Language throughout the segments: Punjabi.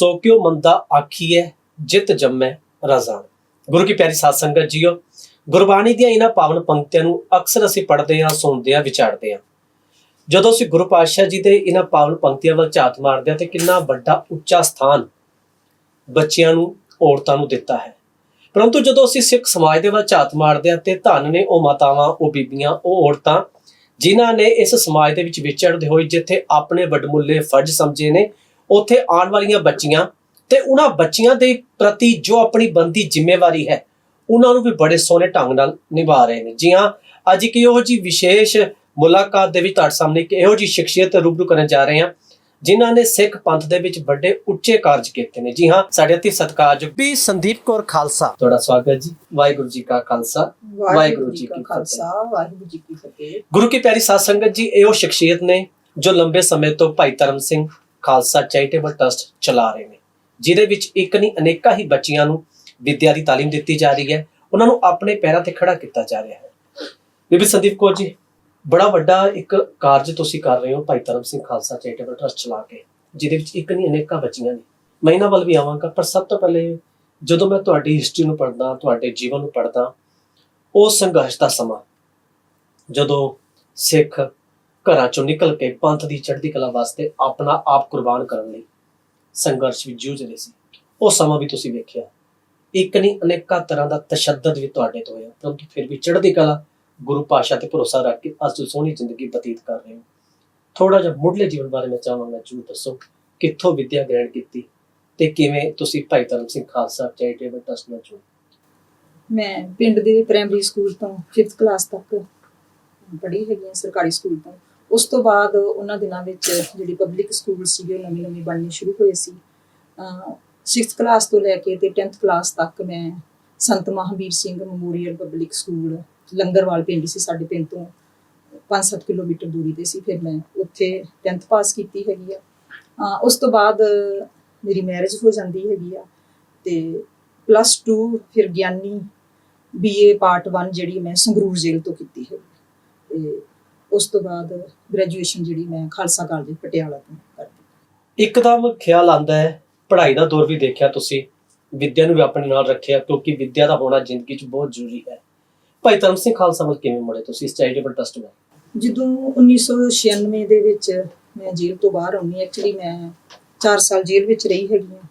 ਸੋ ਕਿਉ ਮੰਦਾ ਆਖੀਐ, ਜਿਤ ਜੰਮੈ ਰਜ਼ਾਨ। ਗੁਰੂ ਕੀ ਪਿਆਰੀ ਸਾਧ ਸੰਗਤ ਜੀਓ, ਗੁਰਬਾਣੀ ਦੀਆਂ ਇਹਨਾਂ ਪਾਵਨ ਪੰਕਤੀਆਂ ਨੂੰ ਅਕਸਰ ਅਸੀਂ ਪੜ੍ਹਦੇ ਹਾਂ, ਸੁਣਦੇ ਹਾਂ, ਵਿਚਾਰਦੇ ਹਾਂ। ਜਦੋਂ ਅਸੀਂ ਗੁਰੂ ਪਾਤਸ਼ਾਹ ਜੀ ਦੇ ਇਹਨਾਂ ਪਾਵਨ ਪੰਕਤੀਆਂ ਵੱਲ ਝਾਤ ਮਾਰਦੇ ਹਾਂ, ਤੇ ਕਿੰਨਾ ਵੱਡਾ ਉੱਚਾ ਸਥਾਨ ਬੱਚਿਆਂ ਨੂੰ, ਔਰਤਾਂ ਨੂੰ ਦਿੱਤਾ ਹੈ। ਪਰੰਤੂ ਜਦੋਂ ਅਸੀਂ ਸਿੱਖ ਸਮਾਜ ਦੇ ਵੱਲ ਝਾਤ ਮਾਰਦੇ ਹਾਂ, ਤੇ ਧੰਨ ਨੇ ਉਹ ਮਾਤਾਵਾਂ, ਉਹ ਬੀਬੀਆਂ, ਉਹ ਔਰਤਾਂ, ਜਿਨ੍ਹਾਂ ਨੇ ਇਸ ਸਮਾਜ ਦੇ ਵਿੱਚ ਵਿਚਰਦੇ ਹੋਏ ਜਿੱਥੇ ਆਪਣੇ ਵੱਡਮੁੱਲੇ ਫਰਜ਼ ਸਮਝੇ ਨੇ ਉੱਥੇ ਆਉਣ ਵਾਲੀਆਂ ਬੱਚੀਆਂ ਤੇ ਉਹਨਾਂ ਬੱਚੀਆਂ ਦੇ ਪ੍ਰਤੀ ਜੋ ਆਪਣੀ ਬੰਦੀ ਜ਼ਿੰਮੇਵਾਰੀ ਹੈ ਉਹਨਾਂ ਨੂੰ ਵੀ ਬੜੇ ਸੋਹਣੇ ਢੰਗ ਨਾਲ ਨਿਭਾ ਰਹੇ ਨੇ। ਜੀ ਹਾਂ ਅੱਜ ਇੱਕ ਇਹੋ ਜੀ ਵਿਸ਼ੇਸ਼ ਮੁਲਾਕਾਤ ਦੇ ਵਿੱਚ ਤੁਹਾਡੇ ਸਾਹਮਣੇ ਇੱਕ ਇਹੋ ਜੀ ਸ਼ਖਸੀਅਤ ਰੂਬਰੂ ਕਰਨ ਜਾ ਰਹੇ ਹਾਂ ਜਿਨ੍ਹਾਂ ਨੇ ਸਿੱਖ ਪੰਥ ਦੇ ਵਿੱਚ ਵੱਡੇ ਉੱਚੇ ਕਾਰਜ ਕੀਤੇ ਨੇ। ਜੀ ਹਾਂ ਸਾਡੇ ਅਤੀ ਸਤਿਕਾਰਯੋਗ ਵੀ ਸੰਦੀਪ ਕੌਰ ਖਾਲਸਾ। ਤੁਹਾਡਾ ਸਵਾਗਤ ਜੀ। ਵਾਹਿਗੁਰੂ ਜੀ ਕਾ ਖਾਲਸਾ ਵਾਹਿਗੁਰੂ ਜੀ ਕੀ ਖਾਲਸਾ ਵਾਹਿਗੁਰੂ ਜੀ ਕੀ ਫਤਿਹ। ਗੁਰੂ ਕੀ ਪਿਆਰੀ ਸਾਧ ਸੰਗਤ ਜੀ ਇਹੋ ਸ਼ਖਸੀਅਤ ਨੇ ਜੋ ਲੰਬੇ ਸਮੇਂ ਤੋਂ ਭਾਈ ਧਰਮ ਸਿੰਘ ਖਾਲਸਾ ਚੈਰੀਟੇਬਲ ਟਰਸਟ ਚਲਾ ਰਹੇ ਨੇ। ਜਿਹਦੇ ਵਿੱਚ ਇੱਕ ਨਹੀਂ, ਅਨੇਕਾਂ ਹੀ ਬੱਚਿਆਂ ਨੂੰ ਵਿੱਦਿਆ ਦੀ ਤਾਲੀਮ ਦਿੱਤੀ ਜਾ ਰਹੀ ਹੈ। ਉਹਨਾਂ ਨੂੰ ਆਪਣੇ ਪੈਰਾਂ ਤੇ ਖੜਾ ਕੀਤਾ ਜਾ ਰਿਹਾ ਹੈ। ਬੀਬੀ ਸੰਦੀਪ ਕੌਰ ਜੀ, ਬੜਾ ਵੱਡਾ ਇੱਕ ਕਾਰਜ ਤੁਸੀਂ ਕਰ ਰਹੇ ਹੋ ਭਾਈ ਧਰਮ ਸਿੰਘ ਖਾਲਸਾ ਚੈਰੀਟੇਬਲ ਟਰਸਟ ਚਲਾ ਕੇ, ਜਿਹਦੇ ਵਿੱਚ ਇੱਕ ਨਹੀਂ, ਅਨੇਕਾਂ ਬੱਚੀਆਂ ਨੇ। ਮੈਂ ਇਹਨਾਂ ਵੱਲ ਵੀ ਆਵਾਂਗਾ, ਪਰ ਸਭ ਤੋਂ ਪਹਿਲੇ ਜਦੋਂ ਮੈਂ ਤੁਹਾਡੀ ਹਿਸਟਰੀ ਨੂੰ ਪੜ੍ਹਦਾ, ਤੁਹਾਡੇ ਜੀਵਨ ਨੂੰ ਪੜ੍ਹਦਾ, ਉਹ ਸੰਘਰਸ਼ ਦਾ ਸਮਾਂ, ਜਦੋਂ ਸਿੱਖ ਘਰਾਂ ਚੋਂ ਨਿਕਲ ਕੇ ਪੰਥ ਦੀ ਚੜ੍ਹਦੀ ਕਲਾ ਵਾਸਤੇ ਆਪਣਾ ਆਪ ਕੁਰਬਾਨ ਕਰਨ ਲਈ ਸੰਘਰਸ਼ ਵਿੱਚ ਜੂਝਦੇ ਸੀ। ਉਹ ਸਮਾਂ ਵੀ ਤੁਸੀਂ ਵੇਖਿਆ। ਇੱਕ ਨਹੀਂ, ਅਨੇਕਾਂ ਤਰ੍ਹਾਂ ਦਾ ਤਸ਼ੱਦਦ ਵੀ ਤੁਹਾਡੇ ਤੋਂ ਹੋਇਆ। ਪਰੰਤੂ ਫਿਰ ਵੀ ਚੜ੍ਹਦੀ ਕਲਾ, ਗੁਰੂ ਪਾਸ਼ਾ ਤੇ ਭਰੋਸਾ ਰੱਖ ਕੇ ਅੱਜ ਸੋਹਣੀ ਜ਼ਿੰਦਗੀ ਬਤੀਤ ਕਰ ਰਹੇ ਹੋ। ਥੋੜਾ ਜਿਹਾ ਮੁੱਢਲੇ ਜੀਵਨ ਬਾਰੇ ਮੈਂ ਚਾਹਾਂਗਾ ਜੂ ਦੱਸੋ, ਕਿੱਥੋਂ ਵਿੱਦਿਆ ਗ੍ਰਹਿਣ ਕੀਤੀ ਤੇ ਕਿਵੇਂ ਤੁਸੀਂ ਭਾਈ ਧਰਮ ਸਿੰਘ ਖਾਲਸਾ ਚੈਰੀਟੇਬਲ ਟਰਸਟ ਨਾਲ ਜੁੜੇ? ਮੈਂ ਪਿੰਡ ਦੇ ਪ੍ਰਾਇਮਰੀ ਸਕੂਲ ਤੋਂ 5th ਕਲਾਸ ਤੱਕ ਪੜ੍ਹੀ ਹੈਗੀ ਸਰਕਾਰੀ ਸਕੂਲ ਤੋਂ। ਉਸ ਤੋਂ ਬਾਅਦ ਉਹਨਾਂ ਦਿਨਾਂ ਵਿੱਚ ਜਿਹੜੀ ਪਬਲਿਕ ਸਕੂਲ ਸੀਗੇ ਉਹ ਨਵੀਂ ਨਵੀਂ ਬਣਨੇ ਸ਼ੁਰੂ ਹੋਏ ਸੀ। ਅਹ 6th ਕਲਾਸ ਤੋਂ ਲੈ ਕੇ ਤੇ 10th ਕਲਾਸ ਤੱਕ ਮੈਂ Sant Mahavir Singh memorial public school Langarwal ਪਿੰਡ ਸੀ ਸਾਡੇ ਪਿੰਡ ਤੋਂ। 5-7 ਕਿਲੋਮੀਟਰ ਦੂਰੀ ਤੇ ਸੀ, ਫਿਰ ਮੈਂ ਉੱਥੇ 10th ਪਾਸ ਕੀਤੀ ਹੈਗੀ ਆ। ਉਸ ਤੋਂ ਬਾਅਦ ਮੇਰੀ ਮੈਰਿਜ ਹੋ ਜਾਂਦੀ ਹੈਗੀ ਆ ਤੇ ਪਲੱਸ 2 ਫਿਰ ਗਿਆਨੀ ਬੀਏ ਪਾਰਟ 1 ਜਿਹੜੀ ਮੈਂ ਸੰਗਰੂਰ ਜੇਲ੍ਹ ਤੋਂ ਕੀਤੀ ਹੈ ਤੇ ਉਸ ਤੋਂ ਬਾਅਦ ਗ੍ਰੈਜੂਏਸ਼ਨ ਜਿਹੜੀ ਮੈਂ ਖਾਲਸਾ ਕਾਲਜ ਪਟਿਆਲਾ ਤੋਂ ਕਰਦੀ। ਇੱਕਦਮ ਖਿਆਲ ਆਂਦਾ ਹੈ ਪੜ੍ਹਾਈ ਦਾ ਦੌਰ ਵੀ ਦੇਖਿਆ ਤੁਸੀਂ ਵਿੱਦਿਆ ਨੂੰ ਵੀ ਆਪਣੇ ਨਾਲ ਰੱਖਿਆ ਕਿਉਂਕਿ ਵਿੱਦਿਆ ਦਾ ਹੋਣਾ ਜ਼ਿੰਦਗੀ 'ਚ ਬਹੁਤ ਜ਼ਰੂਰੀ ਹੈ। ਭਾਈ ਧਰਮ ਸਿੰਘ ਖਾਲਸਾ ਵੱਲ ਕਿਵੇਂ ਮੁੜੇ ਤੁਸੀਂ ਇਸ ਚੈਰੀਟੇਬਲ ਟਰਸਟ ਵਿੱਚ ਜਦੋਂ 1996 ਦੇ ਵਿੱਚ ਮੈਂ ਜੇਲ੍ਹ ਤੋਂ ਬਾਹਰ ਆਉਣੀ ਐਕਚੁਅਲੀ ਮੈਂ 4 ਸਾਲ ਜੇਲ੍ਹ ਵਿੱਚ ਰਹੀ ਹੈਗੀ ਹਾਂ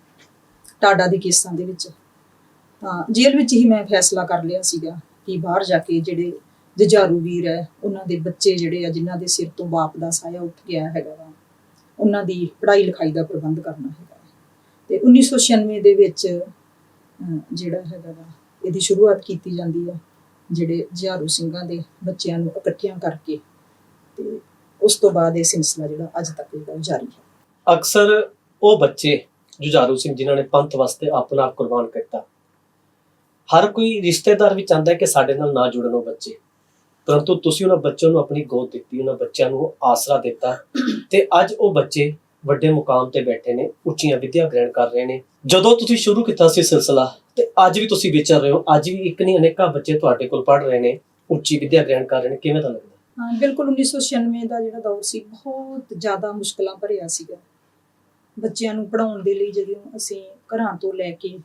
ਟਾਡਾ ਦੇ ਕੇਸਾਂ ਦੇ ਵਿੱਚ। ਤਾਂ ਜੇਲ੍ਹ ਵਿੱਚ ਹੀ ਮੈਂ ਫੈਸਲਾ ਕਰ ਲਿਆ ਸੀਗਾ ਕਿ ਬਾਹਰ ਜਾ ਕੇ ਜਿਹੜੇ ਜੁਝਾਰੂ ਵੀਰ ਹੈ। ਉਹਨਾਂ ਦੇ ਬੱਚੇ ਜਿਹੜੇ ਆ, ਜਿਨ੍ਹਾਂ ਦੇ ਸਿਰ ਤੋਂ ਬਾਪ ਦਾ ਸਾਇਆ ਉੱਠ ਗਿਆ ਹੈਗਾ ਵਾ, ਉਹਨਾਂ ਦੀ ਪੜ੍ਹਾਈ ਲਿਖਾਈ ਦਾ ਪ੍ਰਬੰਧ ਕਰਨਾ ਹੈਗਾ ਤੇ 1996 ਦੇ ਵਿੱਚ ਜਿਹੜਾ ਹੈਗਾ ਵਾ, ਇਹਦੀ ਸ਼ੁਰੂਆਤ ਕੀਤੀ ਜਾਂਦੀ ਆ, ਜਿਹੜੇ ਜੁਝਾਰੂ ਸਿੰਘਾਂ ਦੇ ਬੱਚਿਆਂ ਨੂੰ ਇਕੱਠਿਆਂ ਕਰਕੇ। ਤੇ ਉਸ ਤੋਂ ਬਾਅਦ ਇਹ ਸਿਲਸਿਲਾ ਜਿਹੜਾ ਅੱਜ ਤੱਕ ਜਿਹੜਾ ਜਾਰੀ ਹੈ। ਅਕਸਰ ਉਹ ਬੱਚੇ, ਜੁਝਾਰੂ ਸਿੰਘ, ਜਿਨ੍ਹਾਂ ਨੇ ਪੰਥ ਵਾਸਤੇ ਆਪਣਾ ਆਪ ਕੁਰਬਾਨ ਕੀਤਾ। ਹਰ ਕੋਈ ਰਿਸ਼ਤੇਦਾਰ ਵੀ ਚਾਹੁੰਦਾ ਹੈ ਕਿ ਸਾਡੇ ਨਾਲ ਨਾ ਜੁੜਨ ਉਹ ਬੱਚੇ। ਪਰੰਤੂ ਤੁਸੀਂ ਉਹਨਾਂ ਬੱਚਿਆਂ ਨੂੰ ਆਪਣੀ ਗੋਦ ਦਿੱਤੀ, ਉਹਨਾਂ ਬੱਚਿਆਂ ਨੂੰ ਆਸਰਾ ਦਿੱਤਾ ਤੇ ਅੱਜ ਉਹ ਬੱਚੇ ਵੱਡੇ ਮੁਕਾਮ ਤੇ ਬੈਠੇ ਨੇ, ਉੱਚੀਆਂ ਵਿੱਦਿਆ ਗ੍ਰਹਿਣ ਕਰ ਰਹੇ ਨੇ। ਜਦੋਂ ਤੁਸੀਂ ਸ਼ੁਰੂ ਕੀਤਾ ਸੀ ਸਿਲਸਿਲਾ ਤੇ ਅੱਜ ਵੀ ਤੁਸੀਂ ਵਿਚਰ ਰਹੇ ਹੋ, ਅੱਜ ਵੀ ਇੱਕ ਨਹੀਂ, ਅਨੇਕਾਂ ਬੱਚੇ ਤੁਹਾਡੇ ਕੋਲ ਪੜ੍ਹ ਰਹੇ ਨੇ, ਉੱਚੀ ਵਿਦਿਆ ਗ੍ਰਹਿਣ ਕਰ ਰਹੇ ਨੇ, ਕਿਵੇਂ ਦਾ ਲੱਗਦਾ? ਹਾਂ, ਬਿਲਕੁਲ 1996 ਦਾ ਜਿਹੜਾ ਦੌਰ ਸੀ, ਬਹੁਤ ਜ਼ਿਆਦਾ ਮੁਸ਼ਕਲਾਂ ਭਰਿਆ ਸੀਗਾ। ਬੱਚਿਆਂ ਨੂੰ ਪੜਾਉਣ ਦੇ ਲਈ ਜਦੋਂ ਅਸੀਂ ਘਰਾਂ ਤੋਂ ਲੈ ਕੇ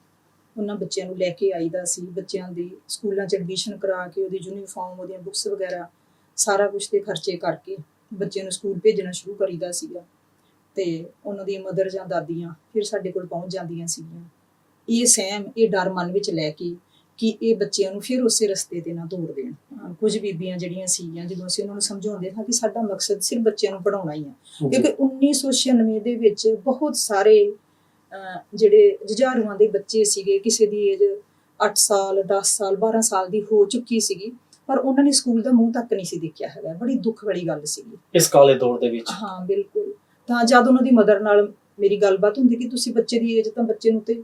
ਉਹਨਾਂ ਬੱਚਿਆਂ ਨੂੰ ਲੈ ਕੇ ਆਈਦਾ ਸੀ ਬੱਚਿਆਂ ਦੀ ਸਕੂਲਾਂ 'ਚ ਐਡਮਿਸ਼ਨ ਕਰਾ ਕੇ ਉਹਦੀ ਯੂਨੀਫਾਰਮ ਉਹਦੀਆਂ ਬੁੱਕਸ ਵਗੈਰਾ ਸਾਰਾ ਕੁਝ ਤੇ ਖਰਚੇ ਕਰਕੇ ਬੱਚਿਆਂ ਨੂੰ ਸਕੂਲ ਭੇਜਣਾ ਸ਼ੁਰੂ ਕਰੀਦਾ ਸੀਗਾ। ਤੇ ਉਹਨਾਂ ਦੀਆਂ ਮਦਰ ਜਾਂ ਦਾਦੀਆਂ ਫਿਰ ਸਾਡੇ ਕੋਲ ਪਹੁੰਚ ਜਾਂਦੀਆਂ ਸੀਗੀਆਂ। ਇਹ ਸਹਿਮ ਇਹ ਡਰ ਮਨ ਵਿੱਚ ਲੈ ਕੇ ਕਿ ਇਹ ਬੱਚਿਆਂ ਨੂੰ ਫਿਰ ਉਸੇ ਰਸਤੇ ਤੇ ਨਾ ਤੋੜ ਦੇਣ। ਕੁਝ ਬੀਬੀਆਂ ਜਿਹੜੀਆਂ ਸੀਗੀਆਂ ਜਦੋਂ ਅਸੀਂ ਉਹਨਾਂ ਨੂੰ ਸਮਝਾਉਂਦੇ ਹਾਂ ਕਿ ਸਾਡਾ ਮਕਸਦ ਸਿਰਫ ਬੱਚਿਆਂ ਨੂੰ ਪੜਾਉਣਾ ਹੀ ਆ। ਕਿਉਂਕਿ 1996 ਦੇ ਵਿੱਚ ਬਹੁਤ ਸਾਰੇ ਜਿਹੜੇ ਜੁਝਾਰੂਆਂ ਦੇ ਬੱਚੇ ਸੀਗੇ ਕਿਸੇ ਦੀ ਏਜ 8 ਸਾਲ 10 ਸਾਲ 12 ਸਾਲ ਦੀ ਹੋ ਚੁੱਕੀ ਸੀਗੀ ਪਰ ਉਹਨਾਂ ਨੇ ਸਕੂਲ ਦਾ ਮੂੰਹ ਤੱਕ ਨਹੀਂ ਸੀ ਦੇਖਿਆ ਹੈਗਾ। ਬੜੀ ਦੁੱਖ ਵਾਲੀ ਗੱਲ ਸੀਗੀ। ਇਸ ਕਾਲੇ ਦੌਰ ਦੇ ਵਿੱਚ। ਹਾਂ ਬਿਲਕੁਲ। ਤਾਂ ਜਦ ਉਹਨਾਂ ਦੀ ਮਦਰ ਨਾਲ ਮੇਰੀ ਗੱਲਬਾਤ ਹੁੰਦੀ ਕਿ ਤੁਸੀਂ ਬੱਚੇ ਦੀ ਏਜ ਤਾਂ ਬੱਚੇ ਨੂੰ ਤੇ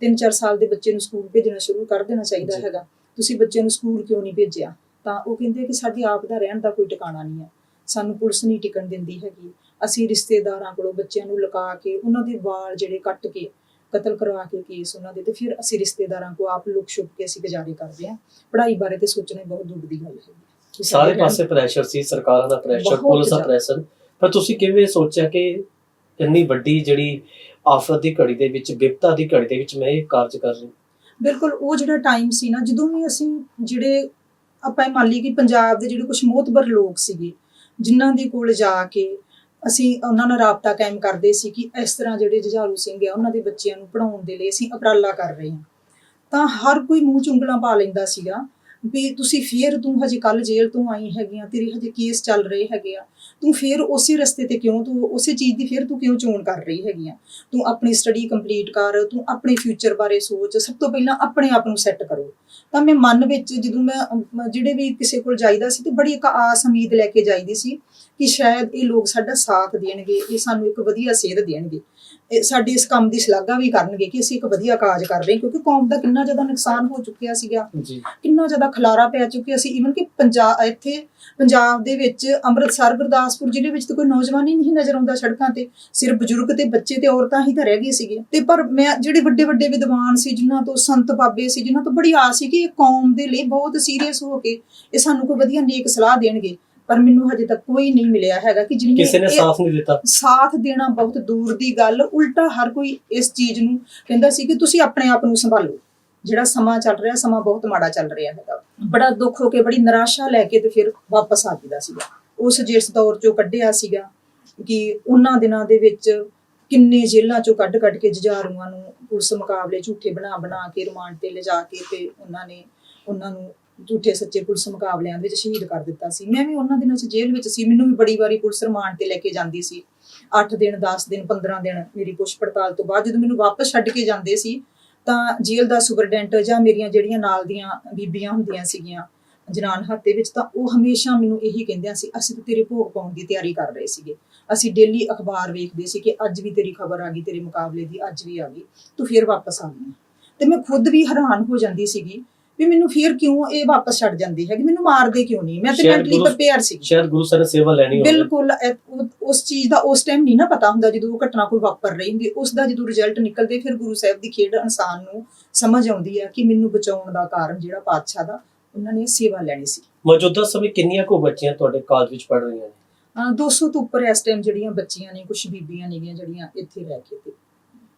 3-4 ਸਾਲ ਦੇ ਬੱਚੇ ਨੂੰ ਸਕੂਲ ਭੇਜਣਾ ਸ਼ੁਰੂ ਕਰ ਦੇਣਾ ਚਾਹੀਦਾ। ਹੈਗਾ। ਤੁਸੀਂ ਬੱਚੇ ਨੂੰ ਸਕੂਲ ਕਿਉਂ ਨਹੀਂ ਭੇਜਿਆ? ਤਾਂ ਉਹ ਕਹਿੰਦੇ ਕਿ ਸਾਡੀ ਆਪ ਦਾ ਰਹਿਣ ਦਾ ਕੋਈ ਟਿਕਾਣਾ ਨਹੀਂ ਹੈ। ਸਾਨੂੰ ਪੁਲਿਸ ਨਹੀਂ ਟਿਕਣ ਦਿੰਦੀ ਹੈਗੀ। ਅਸੀਂ ਰਿਸ਼ਤੇਦਾਰਾਂ ਕੋਲੋਂ ਬੱਚਿਆਂ ਨੂੰ ਲੁਕਾ ਕੇ ਉਹਨਾਂ ਦੇ ਵਾਲ ਜਿਹੜੇ ਕੱਟ ਕੇ ਕਤਲ ਕਰਵਾ ਕੇ ਕੇਸ ਉਹਨਾਂ ਦੇ ਤੇ ਫਿਰ ਅਸੀਂ ਰਿਸ਼ਤੇਦਾਰਾਂ ਕੋ ਆਪ ਲੁਕ ਛੁਪ ਕੇ ਅਸੀਂ ਗੁਜ਼ਾਰੇ ਕਰਦੇ ਹਾਂ। ਪੜ੍ਹਾਈ ਬਾਰੇ ਤੇ ਸੋਚਣਾ ਬਹੁਤ ਦੁੱਖ ਦੀ ਗੱਲ ਹੈ। ਸਾਰੇ ਪਾਸੇ ਪ੍ਰੈਸ਼ਰ ਸੀ ਸਰਕਾਰਾਂ ਦਾ ਪ੍ਰੈਸ਼ਰ ਪੁਲਿਸ ਦਾ। ਪ੍ਰੈਸ਼ਰ ਪਰ ਤੁਸੀਂ ਕਿਵੇਂ ਸੋਚਿਆ ਕਿ ਇੰਨੀ ਵੱਡੀ ਜਿਹੜੀ ਆਫਤ ਦੀ ਘੜੀ ਦੇ ਵਿੱਚ ਵਿਪਤਾ ਦੀ ਘੜੀ ਦੇ ਵਿੱਚ ਮੈਂ ਇਹ ਕਾਰਜ ਕਰ ਰਹੀ ਬਿਲਕੁਲ ਉਹ ਜਿਹੜਾ ਟਾਈਮ ਸੀ ਨਾ ਜਦੋਂ ਵੀ ਅਸੀਂ ਜਿਹੜੇ ਆਪਾਂ ਇਹ ਮੰਨ ਲਈ ਕਿ ਪੰਜਾਬ ਦੇ ਜਿਹੜੇ ਕੁਝ ਮੋਤਬਰ ਲੋਕ ਸੀਗੇ ਜਿਨ੍ਹਾਂ ਦੇ ਕੋਲ ਜਾ ਕੇ ਅਸੀਂ ਉਹਨਾਂ ਨਾਲ ਰਾਬਤਾ ਕਾਇਮ ਕਰਦੇ ਸੀ ਕਿ ਇਸ ਤਰ੍ਹਾਂ ਜਿਹੜੇ ਜੁਝਾਰੂ ਸਿੰਘ ਆ, ਉਹਨਾਂ ਦੇ ਬੱਚਿਆਂ ਨੂੰ ਪੜਾਉਣ ਦੇ ਲਈ ਅਸੀਂ ਉਪਰਾਲਾ ਕਰ ਰਹੇ ਹਾਂ। ਤਾਂ ਹਰ ਕੋਈ ਮੂੰਹ ਚ ਉਂਗਲਾਂ ਪਾ ਲੈਂਦਾ ਸੀਗਾ ਵੀ ਤੁਸੀਂ ਫੇਰ ਤੂੰ ਹਜੇ ਕੱਲ ਜੇਲ੍ਹ ਤੋਂ ਆਈ ਹੈਗੀ ਆ, ਤੇਰੇ ਹਜੇ ਕੇਸ ਚੱਲ ਰਹੇ ਹੈਗੇ ਆ। ਤੂੰ ਫੇਰ ਉਸੇ ਰਸਤੇ ਤੇ ਕਿਉਂ, ਤੂੰ ਉਸੇ ਚੀਜ਼ ਦੀ ਫੇਰ ਤੂੰ ਕਿਉਂ ਚੋਣ ਕਰ ਰਹੀ ਹੈਗੀ ਆ? ਤੂੰ ਆਪਣੀ ਸਟੱਡੀ ਕੰਪਲੀਟ ਕਰ, ਤੂੰ ਆਪਣੇ ਫਿਊਚਰ ਬਾਰੇ ਸੋਚ, ਸਭ ਤੋਂ ਪਹਿਲਾਂ ਆਪਣੇ ਆਪ ਨੂੰ ਸੈੱਟ ਕਰੋ। ਤਾਂ ਮੈਂ ਮਨ ਵਿੱਚ ਜਦੋਂ ਮੈਂ ਜਿਹੜੇ ਵੀ ਕਿਸੇ ਕੋਲ ਜਾਈਦਾ ਸੀ ਤੇ ਬੜੀ ਇੱਕ ਆਸ ਉਮੀਦ ਲੈ ਕੇ ਜਾਈਦੀ ਸੀ ਕਿ ਸ਼ਾਇਦ ਇਹ ਲੋਕ ਸਾਡਾ ਸਾਥ ਦੇਣਗੇ ਇਹ ਸਾਨੂੰ ਇੱਕ ਵਧੀਆ ਸੇਧ ਦੇਣਗੇ। ਇਹ ਸਾਡੀ ਇਸ ਕੰਮ ਦੀ ਸ਼ਲਾਘਾ ਵੀ ਕਰਨਗੇ ਕਿ ਅਸੀਂ ਇੱਕ ਵਧੀਆ ਕਾਜ ਕਰ ਰਹੇ ਹਾਂ ਕਿਉਂਕਿ ਕੌਮ ਦਾ ਕਿੰਨਾ ਜ਼ਿਆਦਾ ਨੁਕਸਾਨ ਹੋ ਚੁੱਕਿਆ ਸੀਗਾ। ਕਿੰਨਾ ਜ਼ਿਆਦਾ ਖਲਾਰਾ ਪੈ ਚੁੱਕਿਆ ਸੀ। ਇਵਨ ਕਿ ਪੰਜਾਬ ਇੱਥੇ ਪੰਜਾਬ ਦੇ ਵਿੱਚ ਅੰਮ੍ਰਿਤਸਰ ਗੁਰਦਾਸਪੁਰ ਜ਼ਿਲ੍ਹੇ ਵਿੱਚ ਤਾਂ ਕੋਈ ਨੌਜਵਾਨ ਹੀ ਨਹੀਂ ਨਜ਼ਰ ਆਉਂਦਾ ਸੜਕਾਂ ਤੇ। ਸਿਰਫ ਬਜ਼ੁਰਗ ਤੇ ਬੱਚੇ ਤੇ ਔਰਤਾਂ ਹੀ ਤਾਂ ਰਹਿ ਗਏ ਸੀਗੇ ਤੇ ਪਰ ਮੈਂ ਜਿਹੜੇ ਵੱਡੇ ਵੱਡੇ ਵਿਦਵਾਨ ਸੀ ਜਿਨ੍ਹਾਂ ਤੋਂ ਸੰਤ ਬਾਬੇ ਸੀ ਜਿਨ੍ਹਾਂ ਤੋਂ ਬੜੀ ਆਸ ਸੀ ਕਿ ਇਹ ਕੌਮ ਦੇ ਲਈ ਬਹੁਤ ਸੀਰੀਅਸ ਹੋ ਕੇ ਇਹ ਸਾਨੂੰ ਕੋਈ ਵਧੀਆ ਨੇਕ ਸਲਾਹ ਦੇਣਗੇ ਪਰ ਮੈਨੂੰ ਹਜੇ ਤੱਕ ਕੋਈ ਨਹੀਂ ਮਿਲਿਆ ਹੈਗਾ ਕਿ ਜਿਹਨੇ ਕਿਸੇ ਨੇ ਸਾਥ ਨਹੀਂ ਦਿੱਤਾ। ਸਾਥ ਦੇਣਾ ਬਹੁਤ ਦੂਰ ਦੀ ਗੱਲ ਉਲਟਾ ਹਰ ਕੋਈ ਇਸ ਚੀਜ਼ ਨੂੰ ਕਹਿੰਦਾ ਸੀ ਕਿ ਤੁਸੀਂ ਆਪਣੇ ਆਪ ਨੂੰ ਸੰਭਾਲੋ। ਜਿਹੜਾ ਸਮਾਂ ਚੱਲ ਰਿਹਾ ਸਮਾਂ ਬਹੁਤ ਮਾੜਾ ਚੱਲ ਰਿਹਾ ਹੈਗਾ। ਬੜਾ ਦੁੱਖ ਹੋ ਕੇ ਬੜੀ ਨਿਰਾਸ਼ਾ ਲੈ ਕੇ ਤੇ ਫਿਰ ਵਾਪਸ ਆ ਜੀਦਾ ਸੀਗਾ। ਉਸ ਜਿਸ ਦੌਰ ਚੋਂ ਕੱਢਿਆ ਸੀਗਾ ਕਿ ਉਹਨਾਂ ਦਿਨਾਂ ਦੇ ਵਿੱਚ ਕਿੰਨੇ ਜੇਲ੍ਹਾਂ ਚੋਂ ਕੱਢ ਕੱਢ ਕੇ ਜੁਝਾਰੂਆਂ ਨੂੰ ਪੁਲਿਸ ਮੁਕਾਬਲੇ ਝੂਠੇ ਬਣਾ ਬਣਾ ਕੇ ਰਿਮਾਂਡ ਤੇ ਲਿਜਾ ਕੇ ਤੇ ਉਹਨਾਂ ਨੇ ਉਹਨਾਂ ਨੂੰ ਝੂਠੇ ਸੱਚੇ ਪੁਲਿਸ ਮੁਕਾਬਲਿਆਂ ਵਿੱਚ ਸ਼ਹੀਦ ਕਰ ਦਿੱਤਾ ਸੀ। ਮੈਂ ਵੀ ਉਹਨਾਂ ਦਿਨਾਂ 'ਚ ਜੇਲ੍ਹ ਵਿੱਚ ਸੀ। ਮੈਨੂੰ ਵੀ ਬੜੀ ਵਾਰੀ ਪੁਲਿਸ ਰਿਮਾਂਡ ਤੇ ਲੈ ਕੇ ਜਾਂਦੀ ਸੀ। 8 ਦਿਨ 10 ਦਿਨ 15 ਦਿਨ ਮੇਰੀ ਪੁੱਛ ਪੜਤਾਲ ਤੋਂ ਬਾਅਦ ਜਦੋਂ ਮੈਨੂੰ ਵਾਪਸ ਛੱਡ ਕੇ ਜਾਂਦੇ ਸੀ, ਤਾਂ ਜੇਲ੍ਹ ਦਾ ਸੁਪਰਡੈਂਟ ਜਾਂ ਮੇਰੀਆਂ ਜਿਹੜੀਆਂ ਨਾਲ ਦੀਆਂ ਬੀਬੀਆਂ ਹੁੰਦੀਆਂ ਸੀਗੀਆਂ ਜਨਾਨ ਹੱਤੇ ਵਿੱਚ, ਤਾਂ ਉਹ ਹਮੇਸ਼ਾ ਮੈਨੂੰ ਇਹੀ ਕਹਿੰਦਿਆਂ ਸੀ, ਅਸੀਂ ਤਾਂ ਤੇਰੇ ਭੋਗ ਪਾਉਣ ਦੀ ਤਿਆਰੀ ਕਰ ਰਹੇ ਸੀਗੇ। ਅਸੀਂ ਡੇਲੀ ਅਖਬਾਰ ਵੇਖਦੇ ਸੀ ਕਿ ਅੱਜ ਵੀ ਤੇਰੀ ਖਬਰ ਆ ਗਈ, ਤੇਰੇ ਮੁਕਾਬਲੇ ਦੀ ਅੱਜ ਵੀ ਆ ਗਈ। ਤੂੰ ਫੇਰ ਵਾਪਸ ਆ ਗਈ। ਤੇ ਮੈਂ ਖੁਦ ਵੀ ਹੈਰਾਨ ਹੋ ਜਾਂਦੀ ਸੀਗੀ ਵੀ ਮੈਨੂੰ ਫੇਰ ਕਿਉਂ ਇਹ ਵਾਪਸ ਛੱਡ ਜਾਂਦੀ ਹੈਗੀ? ਮੈਨੂੰ ਮਾਰਦੇ ਕਿਉਂ ਨਹੀਂ? ਮੈਂ ਤੇ ਮੈਂਟਲੀ ਪ੍ਰਪੇਅਰ ਸੀ ਸ਼ਾਇਦ ਗੁਰੂ ਨੇ ਸੇਵਾ ਲੈਣੀ ਹੋਵੇ। ਬਿਲਕੁਲ ਉਸ ਚੀਜ਼ ਦਾ ਉਸ ਟਾਈਮ ਨਹੀਂ ਨਾ ਪਤਾ ਹੁੰਦਾ ਜਦੋਂ ਉਹ ਘਟਨਾ ਕੋਈ ਵਾਪਰ ਰਹੀ ਹੁੰਦੀ। ਉਸ ਦਾ ਜਦੋਂ ਰਿਜ਼ਲਟ ਨਿਕਲਦੇ ਫਿਰ ਗੁਰੂ ਸਾਹਿਬ ਦੀ ਖੇਡ ਇਨਸਾਨ ਨੂੰ ਸਮਝ ਆਉਂਦੀ ਹੈ ਕਿ ਮੈਨੂੰ ਬਚਾਉਣ ਦਾ ਕਾਰਨ ਜਿਹੜਾ ਪਾਤਸ਼ਾਹ ਦਾ ਉਹਨਾਂ ਨੇ ਸੇਵਾ ਲੈਣੀ ਸੀ। ਮੌਜੂਦਾ ਸਮੇਂ ਕਿੰਨੀਆਂ ਕੋ ਬੱਚੀਆਂ ਤੁਹਾਡੇ ਕਾਲਜ ਵਿੱਚ ਪੜ ਰਹੀਆਂ ਨੇ? ਅਹ 200 ਤੋਂ ਉੱਪਰ ਇਸ ਟਾਈਮ ਜਿਹੜੀਆਂ ਬੱਚੀਆਂ ਨੇ ਕੁਝ ਬੀਬੀਆਂ ਨੇਗੀਆਂ ਜਿਹੜੀਆਂ ਇੱਥੇ ਰਹਿ ਕੇ ਤੇ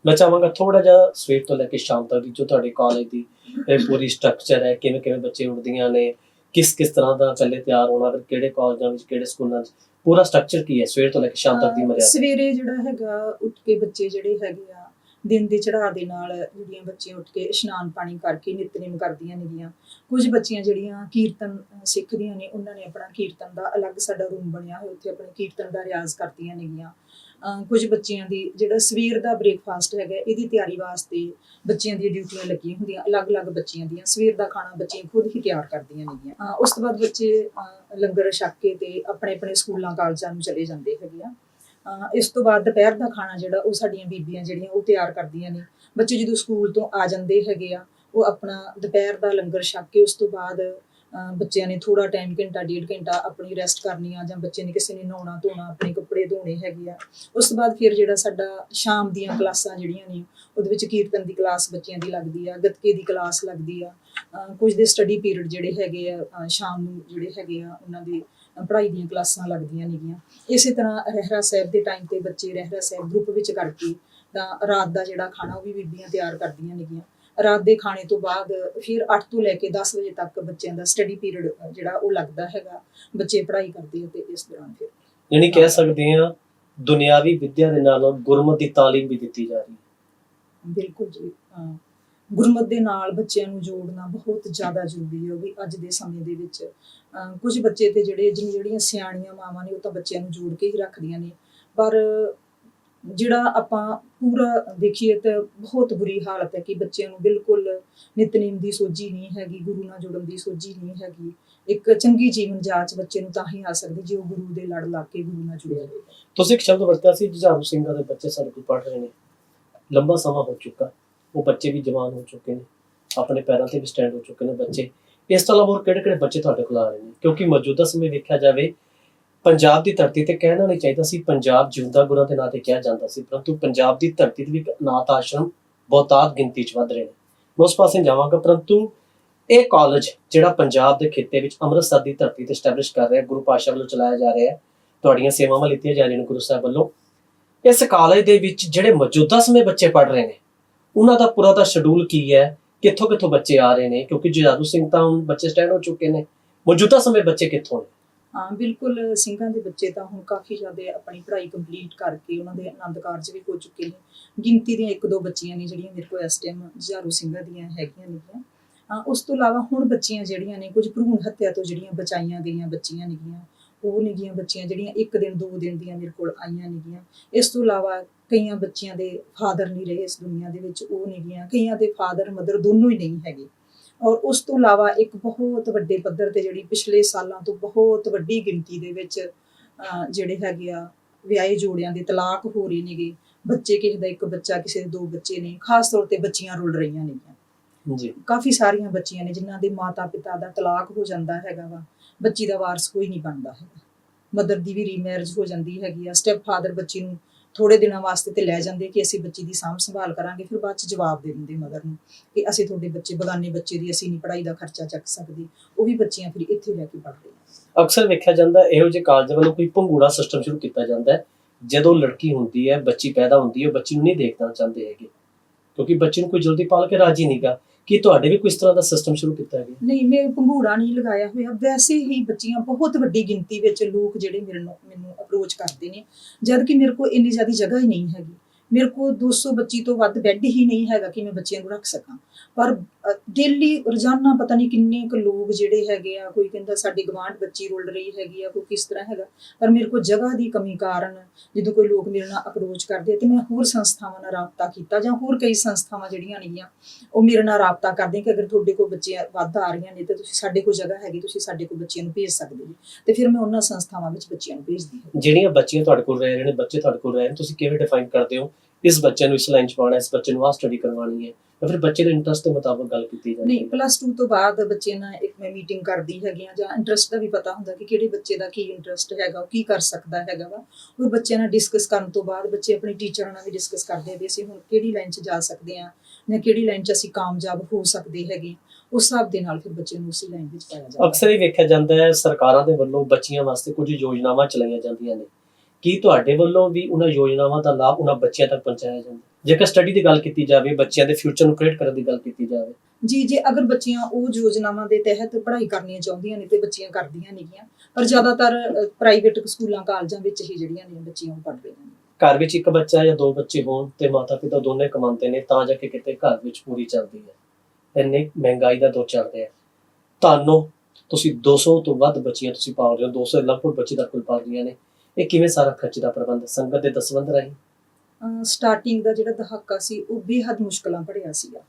ਮੈਂ ਚਾਹਾਂਗਾ ਥੋੜਾ ਜਿਹਾ ਸਵੇਰ ਤੋਂ ਲੈ ਕੇ ਸ਼ਾਮ ਤੱਕ ਦੀ ਜੋ ਤੁਹਾਡੇ ਕਾਲਜ ਦੀ ਇਹ ਪੂਰੀ ਸਟਰਕਚਰ ਹੈ, ਕਿਵੇਂ ਕਿਵੇਂ ਬੱਚੇ ਉੱਠਦੀਆਂ ਨੇ, ਕਿਸ ਕਿਸ ਤਰ੍ਹਾਂ ਦਾ ਪਹਿਲੇ ਤਿਆਰ ਹੋਣਾ, ਫਿਰ ਕਿਹੜੇ ਕਾਲਜਾਂ ਵਿੱਚ, ਕਿਹੜੇ ਸਕੂਲਾਂ 'ਚ ਪੂਰਾ ਸਟਰਕਚਰ ਕੀ ਹੈ ਸਵੇਰ ਤੋਂ ਲੈ ਕੇ ਸ਼ਾਮ ਤੱਕ ਦੀ ਮਰਿਆਦਾ? ਸਵੇਰੇ ਜਿਹੜਾ ਹੈਗਾ, ਉੱਠ ਕੇ ਬੱਚੇ ਜਿਹੜੇ ਹੈਗੇ ਆ, ਦਿਨ ਦੇ ਚੜ੍ਹਾਅ ਦੇ ਨਾਲ ਜਿਹੜੀਆਂ ਬੱਚੀਆਂ ਉੱਠ ਕੇ ਇਸ਼ਨਾਨ ਪਾਣੀ ਕਰਕੇ ਨਿਤਨੇਮ ਕਰਦੀਆਂ ਨੇਗੀਆਂ। ਕੁਝ ਬੱਚੀਆਂ ਜਿਹੜੀਆਂ ਕੀਰਤਨ ਸਿੱਖਦੀਆਂ ਨੇ, ਉਹਨਾਂ ਨੇ ਆਪਣਾ ਕੀਰਤਨ ਦਾ ਅਲੱਗ ਸਾਡਾ ਰੂਮ ਬਣਿਆ ਹੋਇਆ, ਉੱਥੇ ਆਪਣੇ ਕੀਰਤਨ ਦਾ ਰਿਆਜ਼ ਕਰਦੀਆਂ ਨੇਗੀਆਂ। ਅਹ ਕੁਝ ਬੱਚਿਆਂ ਦੀ ਜਿਹੜਾ ਸਵੇਰ ਦਾ ਬ੍ਰੇਕਫਾਸਟ ਹੈਗਾ, ਇਹਦੀ ਤਿਆਰੀ ਵਾਸਤੇ ਬੱਚਿਆਂ ਦੀਆਂ ਡਿਊਟੀਆਂ ਲੱਗੀਆਂ ਹੁੰਦੀਆਂ, ਅਲੱਗ-ਅਲੱਗ ਬੱਚਿਆਂ ਦੀਆਂ। ਸਵੇਰ ਦਾ ਖਾਣਾ ਬੱਚੇ ਖੁਦ ਹੀ ਤਿਆਰ ਕਰਦੀਆਂ ਨੇਗੀਆਂ। ਉਸ ਤੋਂ ਬਾਅਦ ਬੱਚੇ ਲੰਗਰ ਛਕ ਕੇ ਤੇ ਆਪਣੇ ਆਪਣੇ ਸਕੂਲਾਂ, ਕਾਲਜਾਂ ਨੂੰ ਚਲੇ ਜਾਂਦੇ ਹੈਗੇ ਆ। ਇਸ ਤੋਂ ਬਾਅਦ ਦੁਪਹਿਰ ਦਾ ਖਾਣਾ ਜਿਹੜਾ, ਉਹ ਸਾਡੀਆਂ ਬੀਬੀਆਂ ਜਿਹੜੀਆਂ, ਉਹ ਤਿਆਰ ਕਰਦੀਆਂ ਨੇ। ਬੱਚੇ ਜਦੋਂ ਸਕੂਲ ਤੋਂ ਆ ਜਾਂਦੇ ਹੈਗੇ ਆ, ਉਹ ਆਪਣਾ ਦੁਪਹਿਰ ਦਾ ਲੰਗਰ ਛਕ ਕੇ ਉਸ ਤੋਂ ਬਾਅਦ ਬੱਚਿਆਂ ਨੇ ਥੋੜਾ ਟਾਈਮ ਘੰਟਾ, ਡੇਢ ਘੰਟਾ ਆਪਣੀ ਰੈਸਟ ਕਰਨੀ ਆ ਜਾਂ ਬੱਚੇ ਨੇ ਕਿਸੇ ਨੇ ਨਹਾਉਣਾ, ਧੋਣਾ, ਆਪਣੇ ਕੱਪੜੇ ਧੋਣੇ ਹੈਗੇ ਆ। ਉਸ ਤੋਂ ਬਾਅਦ ਫਿਰ ਜਿਹੜਾ ਸਾਡਾ ਸ਼ਾਮ ਦੀਆਂ ਕਲਾਸਾਂ ਜਿਹੜੀਆਂ ਨੇ, ਉਹਦੇ ਵਿੱਚ ਕੀਰਤਨ ਦੀ ਕਲਾਸ ਬੱਚਿਆਂ ਦੀ ਲੱਗਦੀ ਆ, ਗੱਤਕੇ ਦੀ ਕਲਾਸ ਲੱਗਦੀ ਆ। ਅਹ ਕੁਝ ਦੇ ਸਟੱਡੀ ਪੀਰੀਅਡ ਜਿਹੜੇ ਹੈਗੇ ਆ ਸ਼ਾਮ ਨੂੰ ਜਿਹੜੇ ਹੈਗੇ ਆ, ਉਹਨਾਂ ਦੇ ਪੜ੍ਹਾਈ ਦੀਆਂ ਕਲਾਸਾਂ ਲੱਗਦੀਆਂ ਨੇਗੀਆਂ। ਇਸੇ ਤਰ੍ਹਾਂ ਰਹਿਰਾ ਸਾਹਿਬ ਦੇ ਟਾਈਮ ਤੇ ਬੱਚੇ ਰਹਿਰਾ ਸਾਹਿਬ ਗਰੁੱਪ ਵਿੱਚ ਕਰਕੇ ਤਾਂ ਰਾਤ ਦਾ ਜਿਹੜਾ ਖਾਣਾ ਉਹ ਵੀ ਬੀਬੀਆਂ ਤਿਆਰ ਕਰਦੀਆਂ ਨੇਗੀਆਂ। ਰਾਤ ਦੇ ਖਾਣੇ ਤੋਂ ਬਾਅਦ ਫਿਰ 8 ਤੋਂ ਲੈ ਕੇ 10 ਵਜੇ ਤੱਕ ਬੱਚਿਆਂ ਦਾ ਸਟੱਡੀ ਪੀਰੀਅਡ ਜਿਹੜਾ ਉਹ ਲੱਗਦਾ ਹੈਗਾ ਬੱਚੇ ਪੜ੍ਹਾਈ ਕਰਦੇ ਆ ਤੇ ਇਸ ਦੌਰਾਨ ਫਿਰ ਯਾਨੀ ਕਹਿ ਸਕਦੇ ਹਾਂ ਦੁਨਿਆਵੀ ਵਿੱਦਿਆ ਦੇ ਨਾਲ ਗੁਰਮਤਿ ਦੀ ਤਾਲੀਮ ਵੀ ਦਿੱਤੀ ਜਾ ਰਹੀ ਹੈ। ਬਿਲਕੁਲ ਜੀ ਗੁਰਮਤ ਦੇ ਨਾਲ ਬੱਚਿਆਂ ਨੂੰ ਜੋੜਨਾ ਬਹੁਤ ਜ਼ਿਆਦਾ ਜ਼ਰੂਰੀ ਹੈ ਉਹ ਵੀ ਅੱਜ ਦੇ ਸਮੇਂ ਦੇ ਵਿੱਚ। ਕੁਝ ਬੱਚੇ ਤੇ ਜਿਹੜੇ ਜਿਹੜੀਆਂ ਸਿਆਣੀਆਂ ਮਾਵਾਂ ਨੇ ਉਹ ਤਾਂ ਬੱਚਿਆਂ ਨੂੰ ਜੋੜ ਕੇ ਹੀ ਰੱਖਦੀਆਂ ਨੇ ਪਰ ਜਿਹੜਾ ਆਪਾਂ ਪੂਰਾ ਦੇਖੀਏ ਤਾਂ ਬਹੁਤ ਬੁਰੀ ਹਾਲਤ ਹੈ ਕਿ ਬੱਚਿਆਂ ਨੂੰ ਬਿਲਕੁਲ ਨਿਤਨੇਮ ਦੀ ਸੋਝੀ ਨਹੀਂ ਹੈਗੀ, ਗੁਰੂ ਨਾਲ ਜੁੜਨ ਦੀ ਸੋਝੀ ਨਹੀਂ ਹੈਗੀ। ਇੱਕ ਚੰਗੀ ਜੀਵਨ ਜਾਂਚ ਬੱਚੇ ਨੂੰ ਤਾਂ ਹੀ ਆ ਸਕਦੀ ਜੇ ਉਹ ਗੁਰੂ ਦੇ ਲੜ ਲੱਗ ਕੇ ਗੁਰੂ ਨਾਲ ਜੁੜਿਆ ਤੁਸੀਂ ਇੱਕ ਸ਼ਬਦ ਵਰਤਿਆ ਸੀ, ਜੁਝਾਰੂ ਸਿੰਘਾਂ ਦੇ ਬੱਚੇ ਸਾਡੇ ਕੋਲ ਪੜ ਰਹੇ ਨੇ। ਲੰਬਾ ਸਮਾਂ ਹੋ ਚੁੱਕਾ। ਉਹ ਬੱਚੇ ਵੀ ਜਵਾਨ ਹੋ ਚੁੱਕੇ ਨੇ। ਆਪਣੇ ਪੈਰਾਂ ਤੇ ਵੀ ਸਟੈਂਡ ਹੋ ਚੁੱਕੇ ਨੇ ਬੱਚੇ। ਇਸ ਤੋਂ ਇਲਾਵਾ ਹੋਰ ਕਿਹੜੇ ਕਿਹੜੇ ਬੱਚੇ ਤੁਹਾਡੇ ਕੋਲ ਆ ਰਹੇ ਨੇ? ਕਿਉਂਕਿ ਮੌਜੂਦਾ ਸਮੇਂ ਵੇਖਿਆ ਜਾਵੇ ਪੰਜਾਬ ਦੀ ਧਰਤੀ ਤੇ ਕਹਿਣਾ ਨਹੀਂ ਚਾਹੀਦਾ ਸੀ, ਪੰਜਾਬ ਜਿਉਂਦਾ ਗੁਰਾਂ ਦੇ ਨਾਂ ਤੇ ਕਿਹਾ ਜਾਂਦਾ ਸੀ, ਪਰੰਤੂ ਪੰਜਾਬ ਦੀ ਧਰਤੀ ਤੇ ਵੀ ਅਨਾਥ ਆਸ਼ਰਮ ਬਹੁਤਾਤ ਗਿਣਤੀ 'ਚ ਵੱਧ ਰਹੇ ਨੇ। ਮੈਂ ਉਸ ਪਾਸੇ ਜਾਵਾਂਗਾ, ਪਰੰਤੂ ਇਹ ਕਾਲਜ ਜਿਹੜਾ ਪੰਜਾਬ ਦੇ ਖਿੱਤੇ ਵਿੱਚ ਅੰਮ੍ਰਿਤਸਰ ਦੀ ਧਰਤੀ ਤੇ ਸਟੈਬਲਿਸ਼ ਕਰ ਰਿਹਾ, ਗੁਰੂ ਪਾਸ਼ਾ ਵੱਲੋਂ ਚਲਾਇਆ ਜਾ ਰਿਹਾ ਹੈ ਤੁਹਾਡੀਆਂ ਸੇਵਾਵਾਂ ਲਿੱਤੀਆਂ ਜਾ ਰਹੀਆਂ ਨੇ ਗੁਰੂ ਸਾਹਿਬ ਵੱਲੋਂ। ਇਸ ਕਾਲਜ ਦੇ ਵਿੱਚ ਜਿਹੜੇ ਮੌਜੂਦਾ ਸਮੇਂ ਬੱਚੇ ਪੜ ਰਹੇ ਨੇ, ਉਹਨਾਂ ਦਾ ਪੂਰਾ ਦਾ ਸ਼ਡਿਊਲ ਕੀ ਹੈ ਕਿੱਥੋਂ ਕਿੱਥੋਂ ਬੱਚੇ ਆ ਰਹੇ ਨੇ, ਕਿਉਂਕਿ ਜਜਾਦੂ ਸਿੰਘ ਤਾਂ ਹੁਣ ਬੱਚੇ ਸਟੈਂਡ ਹੋ ਚੁੱਕੇ ਨੇ। ਮੌਜੂਦਾ ਸਮੇਂ ਬੱਚੇ ਕਿੱਥੋਂ ਨੇ? ਹਾਂ, ਬਿਲਕੁਲ ਸਿੰਘਾਂ ਦੇ ਬੱਚੇ ਤਾਂ ਹੁਣ ਕਾਫੀ ਜ਼ਿਆਦਾ ਆਪਣੀ ਪੜ੍ਹਾਈ ਕੰਪਲੀਟ ਕਰਕੇ ਉਹਨਾਂ ਦੇ ਆਨੰਦ ਕਾਰਜ ਵੀ ਹੋ ਚੁੱਕੇ ਨੇ। ਗਿਣਤੀ ਦੀਆਂ ਇੱਕ ਦੋ ਬੱਚੀਆਂ ਨੇ ਜਿਹੜੀਆਂ ਮੇਰੇ ਕੋਲ ਇਸ ਟਾਈਮ ਜੁਝਾਰੂ ਸਿੰਘਾਂ ਦੀਆਂ ਹੈਗੀਆਂ ਨੇਗੀਆਂ। ਉਸ ਤੋਂ ਇਲਾਵਾ ਹੁਣ ਬੱਚੀਆਂ ਜਿਹੜੀਆਂ ਨੇ, ਕੁਝ ਭਰੂਣ ਹੱਤਿਆ ਤੋਂ ਜਿਹੜੀਆਂ ਬਚਾਈਆਂ ਗਈਆਂ ਬੱਚੀਆਂ ਨੇਗੀਆਂ, ਉਹ ਨੇਗੀਆਂ ਬੱਚੀਆਂ ਜਿਹੜੀਆਂ ਇੱਕ ਦਿਨ, ਦੋ ਦਿਨ ਦੀਆਂ ਮੇਰੇ ਕੋਲ ਆਈਆਂ ਨੇਗੀਆਂ। ਇਸ ਤੋਂ ਇਲਾਵਾ ਕਈਆਂ ਬੱਚਿਆਂ ਦੇ ਫਾਦਰ ਨਹੀਂ ਰਹੇ ਇਸ ਦੁਨੀਆ ਦੇ ਵਿੱਚ, ਉਹ ਨੇਗੀਆਂ। ਕਈਆਂ ਦੇ ਫਾਦਰ, ਮਦਰ ਦੋਨੋਂ ਹੀ ਨਹੀਂ ਹੈਗੇ। ਔਰ ਉਸ ਤੋਂ ਇਲਾਵਾ ਇੱਕ ਬਹੁਤ ਵੱਡੇ ਪੱਧਰ ਤੇ ਜਿਹੜੀ ਪਿਛਲੇ ਸਾਲਾਂ ਤੋਂ ਬਹੁਤ ਵੱਡੀ ਗਿਣਤੀ ਦੇ ਵਿੱਚ ਜਿਹੜੇ ਹੈਗੇ ਆ ਵਿਆਹੇ ਜੋੜਿਆਂ ਦੇ ਤਲਾਕ ਹੋ ਰਹੇ ਨੇਗੇ। ਬੱਚੇ ਕਿਸੇ ਦਾ ਇੱਕ ਬੱਚਾ ਕਿਸੇ ਦੇ ਦੋ ਬੱਚੇ ਨੇ ਖਾਸ ਤੌਰ ਤੇ ਬੱਚੀਆਂ ਰੁਲ ਰਹੀਆਂ ਨੇਗੀਆਂ। ਜੀ। ਕਾਫੀ ਸਾਰੀਆਂ ਬੱਚੀਆਂ ਨੇ ਜਿਨ੍ਹਾਂ ਦੇ ਮਾਤਾ ਪਿਤਾ ਦਾ ਤਲਾਕ ਹੋ ਜਾਂਦਾ ਹੈਗਾ ਵਾ। ਬੱਚੀ ਦਾ ਵਾਰਸ ਕੋਈ ਨਹੀਂ ਬਣਦਾ ਹੈਗਾ। ਮਦਰ ਦੀ ਵੀ ਰੀਮੈਰਿਜ ਹੋ ਜਾਂਦੀ ਹੈਗੀ ਆ। ਸਟੈਪ ਫਾਦਰ ਬੱਚੀ ਨੂੰ ਥੋੜੇ ਦਿਨਾਂ ਵਾਸਤੇ ਤੇ ਲੈ ਜਾਂਦੇ ਕਿ ਅਸੀਂ ਬੱਚੀ ਦੀ ਸਾਂਭ ਸੰਭਾਲ ਕਰਾਂਗੇ, ਫਿਰ ਬਾਅਦ ਚ ਜਵਾਬ ਦੇ ਦਿੰਦੇ ਮਦਰ ਨੂੰ ਕਿ ਅਸੀਂ ਤੁਹਾਡੇ ਬੱਚੇ, ਬਗਾਨੇ ਬੱਚੇ ਦੀ ਅਸੀਂ ਨਹੀਂ ਪੜ੍ਹਾਈ ਦਾ ਖਰਚਾ ਚੱਕ ਸਕਦੇ। ਉਹ ਵੀ ਬੱਚੀਆਂ ਫਿਰ ਇੱਥੇ ਲੈ ਕੇ ਪੜ੍ਹਦੇ ਅਕਸਰ ਵੇਖਿਆ ਜਾਂਦਾ ਇਹੋ ਜਿਹੇ ਕਾਲਜ ਵੱਲੋਂ ਕੋਈ ਭੰਗੂੜਾ ਸਿਸਟਮ ਸ਼ੁਰੂ ਕੀਤਾ ਜਾਂਦਾ ਹੈ, ਜਦੋਂ ਲੜਕੀ ਹੁੰਦੀ ਹੈ, ਬੱਚੀ ਪੈਦਾ ਹੁੰਦੀ ਹੈ, ਉਹ ਬੱਚੀ ਨੂੰ ਨਹੀਂ ਦੇਖਣਾ ਚਾਹੁੰਦੇ ਹੈਗੇ। ਕਿਉਂਕਿ ਬੱਚੇ ਨੂੰ ਕੋਈ ਜਲਦੀ ਪਾਲ ਕੇ ਰਾਜੀ ਨਹੀਂਗਾ ਕੀ ਤੁਹਾਡੇ ਵੀ ਕੋਈ ਇਸ ਤਰ੍ਹਾਂ ਦਾ ਸਿਸਟਮ ਸ਼ੁਰੂ ਕੀਤਾ ਗਿਆ? ਨਹੀਂ, ਮੈਂ ਭੰਗੂੜਾ ਨਹੀਂ ਲਗਾਇਆ ਹੋਇਆ। ਵੈਸੇ ਹੀ ਬੱਚੀਆਂ ਬਹੁਤ ਵੱਡੀ ਗਿਣਤੀ ਵਿੱਚ ਲੋਕ ਜਿਹੜੇ ਮੇਰੇ ਨੂੰ ਮੈਨੂੰ ਅਪਰੋਚ ਕਰਦੇ ਨੇ, ਜਦ ਕਿ ਮੇਰੇ ਕੋਲ ਇੰਨੀ ਜ਼ਿਆਦਾ ਜਗ੍ਹਾ ਹੀ ਨਹੀਂ ਹੈਗੀ। ਮੇਰੇ ਕੋਲ 200 ਬੱਚੀ ਤੋਂ ਵੱਧ ਬੈੱਡ ਹੀ ਨਹੀਂ ਹੈਗਾ ਕਿ ਮੈਂ ਬੱਚਿਆਂ ਨੂੰ ਰੱਖ ਸਕਾਂ। ਪਰ ਡੇਲੀ ਰੋਜ਼ਾਨਾ ਪਤਾ ਨਹੀਂ ਕਿੰਨੇ ਕੁ ਲੋਕ ਜਿਹੜੇ ਹੈਗੇ ਆ, ਕੋਈ ਕਹਿੰਦਾ ਸਾਡੀ ਗਵਾਂਢ ਬੱਚੀ ਰੁਲ ਰਹੀ ਹੈਗੀ ਆ, ਕੋਈ ਕਿਸ ਤਰ੍ਹਾਂ ਹੈਗਾ। ਪਰ ਮੇਰੇ ਕੋਲ ਜਗ੍ਹਾ ਦੀ ਕਮੀ ਕਾਰਨ ਜਦੋਂ ਕੋਈ ਲੋਕ ਮੇਰੇ ਨਾਲ ਅਪਰੋਚ ਕਰਦੇ ਤੇ ਮੈਂ ਹੋਰ ਸੰਸਥਾਵਾਂ ਨਾਲ ਰਾਬਤਾ ਕੀਤਾ ਜਾਂ ਹੋਰ ਕਈ ਸੰਸਥਾਵਾਂ ਜਿਹੜੀਆਂ ਨੇਗੀਆਂ, ਉਹ ਮੇਰੇ ਨਾਲ ਰਾਬਤਾ ਕਰਦੇ ਕਿ ਅਗਰ ਤੁਹਾਡੇ ਕੋਲ ਬੱਚੇ ਵੱਧ ਆ ਰਹੀਆਂ ਨੇ ਤਾਂ ਤੁਸੀਂ ਸਾਡੇ ਕੋਲ ਜਗ੍ਹਾ ਹੈਗੀ, ਤੁਸੀਂ ਸਾਡੇ ਕੋਲ ਬੱਚਿਆਂ ਨੂੰ ਭੇਜ ਸਕਦੇ ਹੋ। ਤੇ ਫਿਰ ਮੈਂ ਉਹਨਾਂ ਸੰਸਥਾਵਾਂ ਵਿੱਚ ਬੱਚਿਆਂ ਨੂੰ ਭੇਜਦੀ ਹਾਂ। ਜਿਹੜੀਆਂ ਬੱਚੀਆਂ ਤੁਹਾਡੇ ਕੋਲ ਰਹਿ ਰਹੇ ਨੇ, ਬੱਚੇ ਤੁਹਾਡੇ ਕੋਲ ਰਹਿ ਰਹੇ ਨੇ, ਤੁਸੀਂ ਕਿਵੇਂ ਡਿਫਾਈਨ ਕਰਦੇ ਹੋ ਇਸ ਬੱਚੇ ਨੂੰ ਇਸ ਲਾਈਨ ਚ ਪਾਉਣਾ ਇਸ ਬੱਚੇ ਨੂੰ ਆਹ ਸਟੱਡੀ ਕਰਵਾਉਣੀ ਹੈ ਜਾਂ ਫਿਰ ਬੱਚੇ ਦੇ ਇੰਟਰਸਟ ਦੇ ਮੁਤਾਬਕ ਗੱਲ ਕੀਤੀ ਜਾਂਦੀ ਨਹੀਂ ਹੈ। ਪਲੱਸ 2 ਤੋਂ ਬਾਅਦ ਬੱਚੇ ਨਾਲ ਇੱਕ ਮੈਂ ਮੀਟਿੰਗ ਕਰਦੀ ਹੈਗੀ ਆ ਜਾਂ ਇੰਟਰਸਟ ਦਾ ਵੀ ਪਤਾ ਹੁੰਦਾ ਕਿ ਕਿਹੜੇ ਬੱਚੇ ਦਾ ਕੀ ਇੰਟਰਸਟ ਹੈਗਾ ਉਹ ਕੀ ਕਰ ਸਕਦਾ ਹੈਗਾ ਵਾ। ਉਹ ਬੱਚਿਆਂ ਨਾਲ ਡਿਸਕਸ ਕਰਨ ਤੋਂ ਬਾਅਦ ਬੱਚੇ ਆਪਣੇ ਟੀਚਰਾਂ ਨਾਲ ਵੀ ਡਿਸਕਸ ਕਰਦੇ ਆ ਵੀ ਅਸੀਂ ਹੁਣ ਕਿਹੜੀ ਲਾਈਨ 'ਚ ਜਾ ਸਕਦੇ ਆ ਜਾਂ ਕਿਹੜੀ ਲਾਈਨ 'ਚ ਅਸੀਂ ਕਾਮਯਾਬ ਹੋ ਸਕਦੇ ਹੈਗੇ ਉਸ ਹਿਸਾਬ ਦੇ ਨਾਲ ਫਿਰ ਬੱਚੇ ਨੂੰ ਉਸੇ ਲਾਈਨ ਵਿੱਚ ਪਾਇਆ ਜਾਂਦਾ ਅਕਸਰ ਇਹ ਵੇਖਿਆ ਜਾਂਦਾ ਹੈ ਸਰਕਾਰਾਂ ਦੇ ਵੱਲੋਂ ਬੱਚੀਆਂ ਵਾਸਤੇ ਕੁਝ ਯੋਜਨਾਵਾਂ ਚਲਾਈਆਂ ਜਾਂਦੀਆਂ ਨੇ। ਕੀ ਤੁਹਾਡੇ ਵੱਲੋਂ ਵੀ ਉਹਨਾਂ ਯੋਜਨਾਵਾਂ ਦਾ ਲਾਭ ਉਹਨਾਂ ਬੱਚਿਆਂ ਤੱਕ ਪਹੁੰਚਾਇਆ ਜਾਂਦਾ? ਜੇਕਰ ਸਟੱਡੀ ਦੀ ਗੱਲ ਕੀਤੀ ਜਾਵੇ ਬੱਚਿਆਂ ਦੇ ਫਿਊਚਰ ਨੂੰ ਕ੍ਰੀਏਟ ਕਰਨ ਦੀ ਗੱਲ ਕੀਤੀ ਜਾਵੇ। ਜੀ ਜੇ ਅਗਰ ਬੱਚੀਆਂ ਉਹ ਯੋਜਨਾਵਾਂ ਦੇ ਤਹਿਤ ਪੜ੍ਹਾਈ ਕਰਨੀਆਂ ਚਾਹੁੰਦੀਆਂ ਨੇ ਤੇ ਬੱਚੀਆਂ ਕਰਦੀਆਂ ਨੇਗੀਆਂ ਪਰ ਜ਼ਿਆਦਾਤਰ ਪ੍ਰਾਈਵੇਟ ਸਕੂਲਾਂ ਕਾਲਜਾਂ ਵਿੱਚ ਹੀ ਜਿਹੜੀਆਂ ਨੇ ਬੱਚੀਆਂ ਉਹ ਪੜ੍ਹਦੀਆਂ ਨੇ। ਘਰ ਵਿੱਚ ਇੱਕ ਬੱਚਾ ਜਾਂ ਦੋ ਬੱਚੇ ਹੋਣ ਤੇ ਮਾਤਾ ਪਿਤਾ ਦੋਨੇ ਕਮਾਉਂਦੇ ਨੇ ਤਾਂ ਜਾ ਕੇ ਕਿਤੇ ਘਰ ਵਿੱਚ ਪੂਰੀ ਚੱਲਦੀ ਹੈ। ਇੰਨੀ ਮਹਿੰਗਾਈ ਦਾ ਦੌਰ ਚੱਲ ਰਿਹਾ ਤੁਹਾਨੂੰ ਤੁਸੀਂ 200 ਤੋਂ ਵੱਧ ਬੱਚੀਆਂ ਤੁਸੀਂ ਪਾਲ ਰਹੇ ਹੋ 200 ਲਗਭਗ ਬੱਚੇ ਦਾ ਕੁੱਲ ਪਾਲ ਰਹੀਆਂ ਨੇ। ਇਹ ਕਿਵੇਂ ਸਾਰਾ ਖਰਚ ਦਾ ਪ੍ਰਬੰਧ ਸੰਗਤ ਦੇ ਦਸਵੰਧ ਰਾਹੀਂ? ਸਟਾਰਟਿੰਗ ਦਾ ਜਿਹੜਾ ਦਹਾਕਾ ਸੀ, ਉਹ ਬੇਹੱਦ ਮੁਸ਼ਕਲਾਂ ਭਰਿਆ ਸੀਗਾ।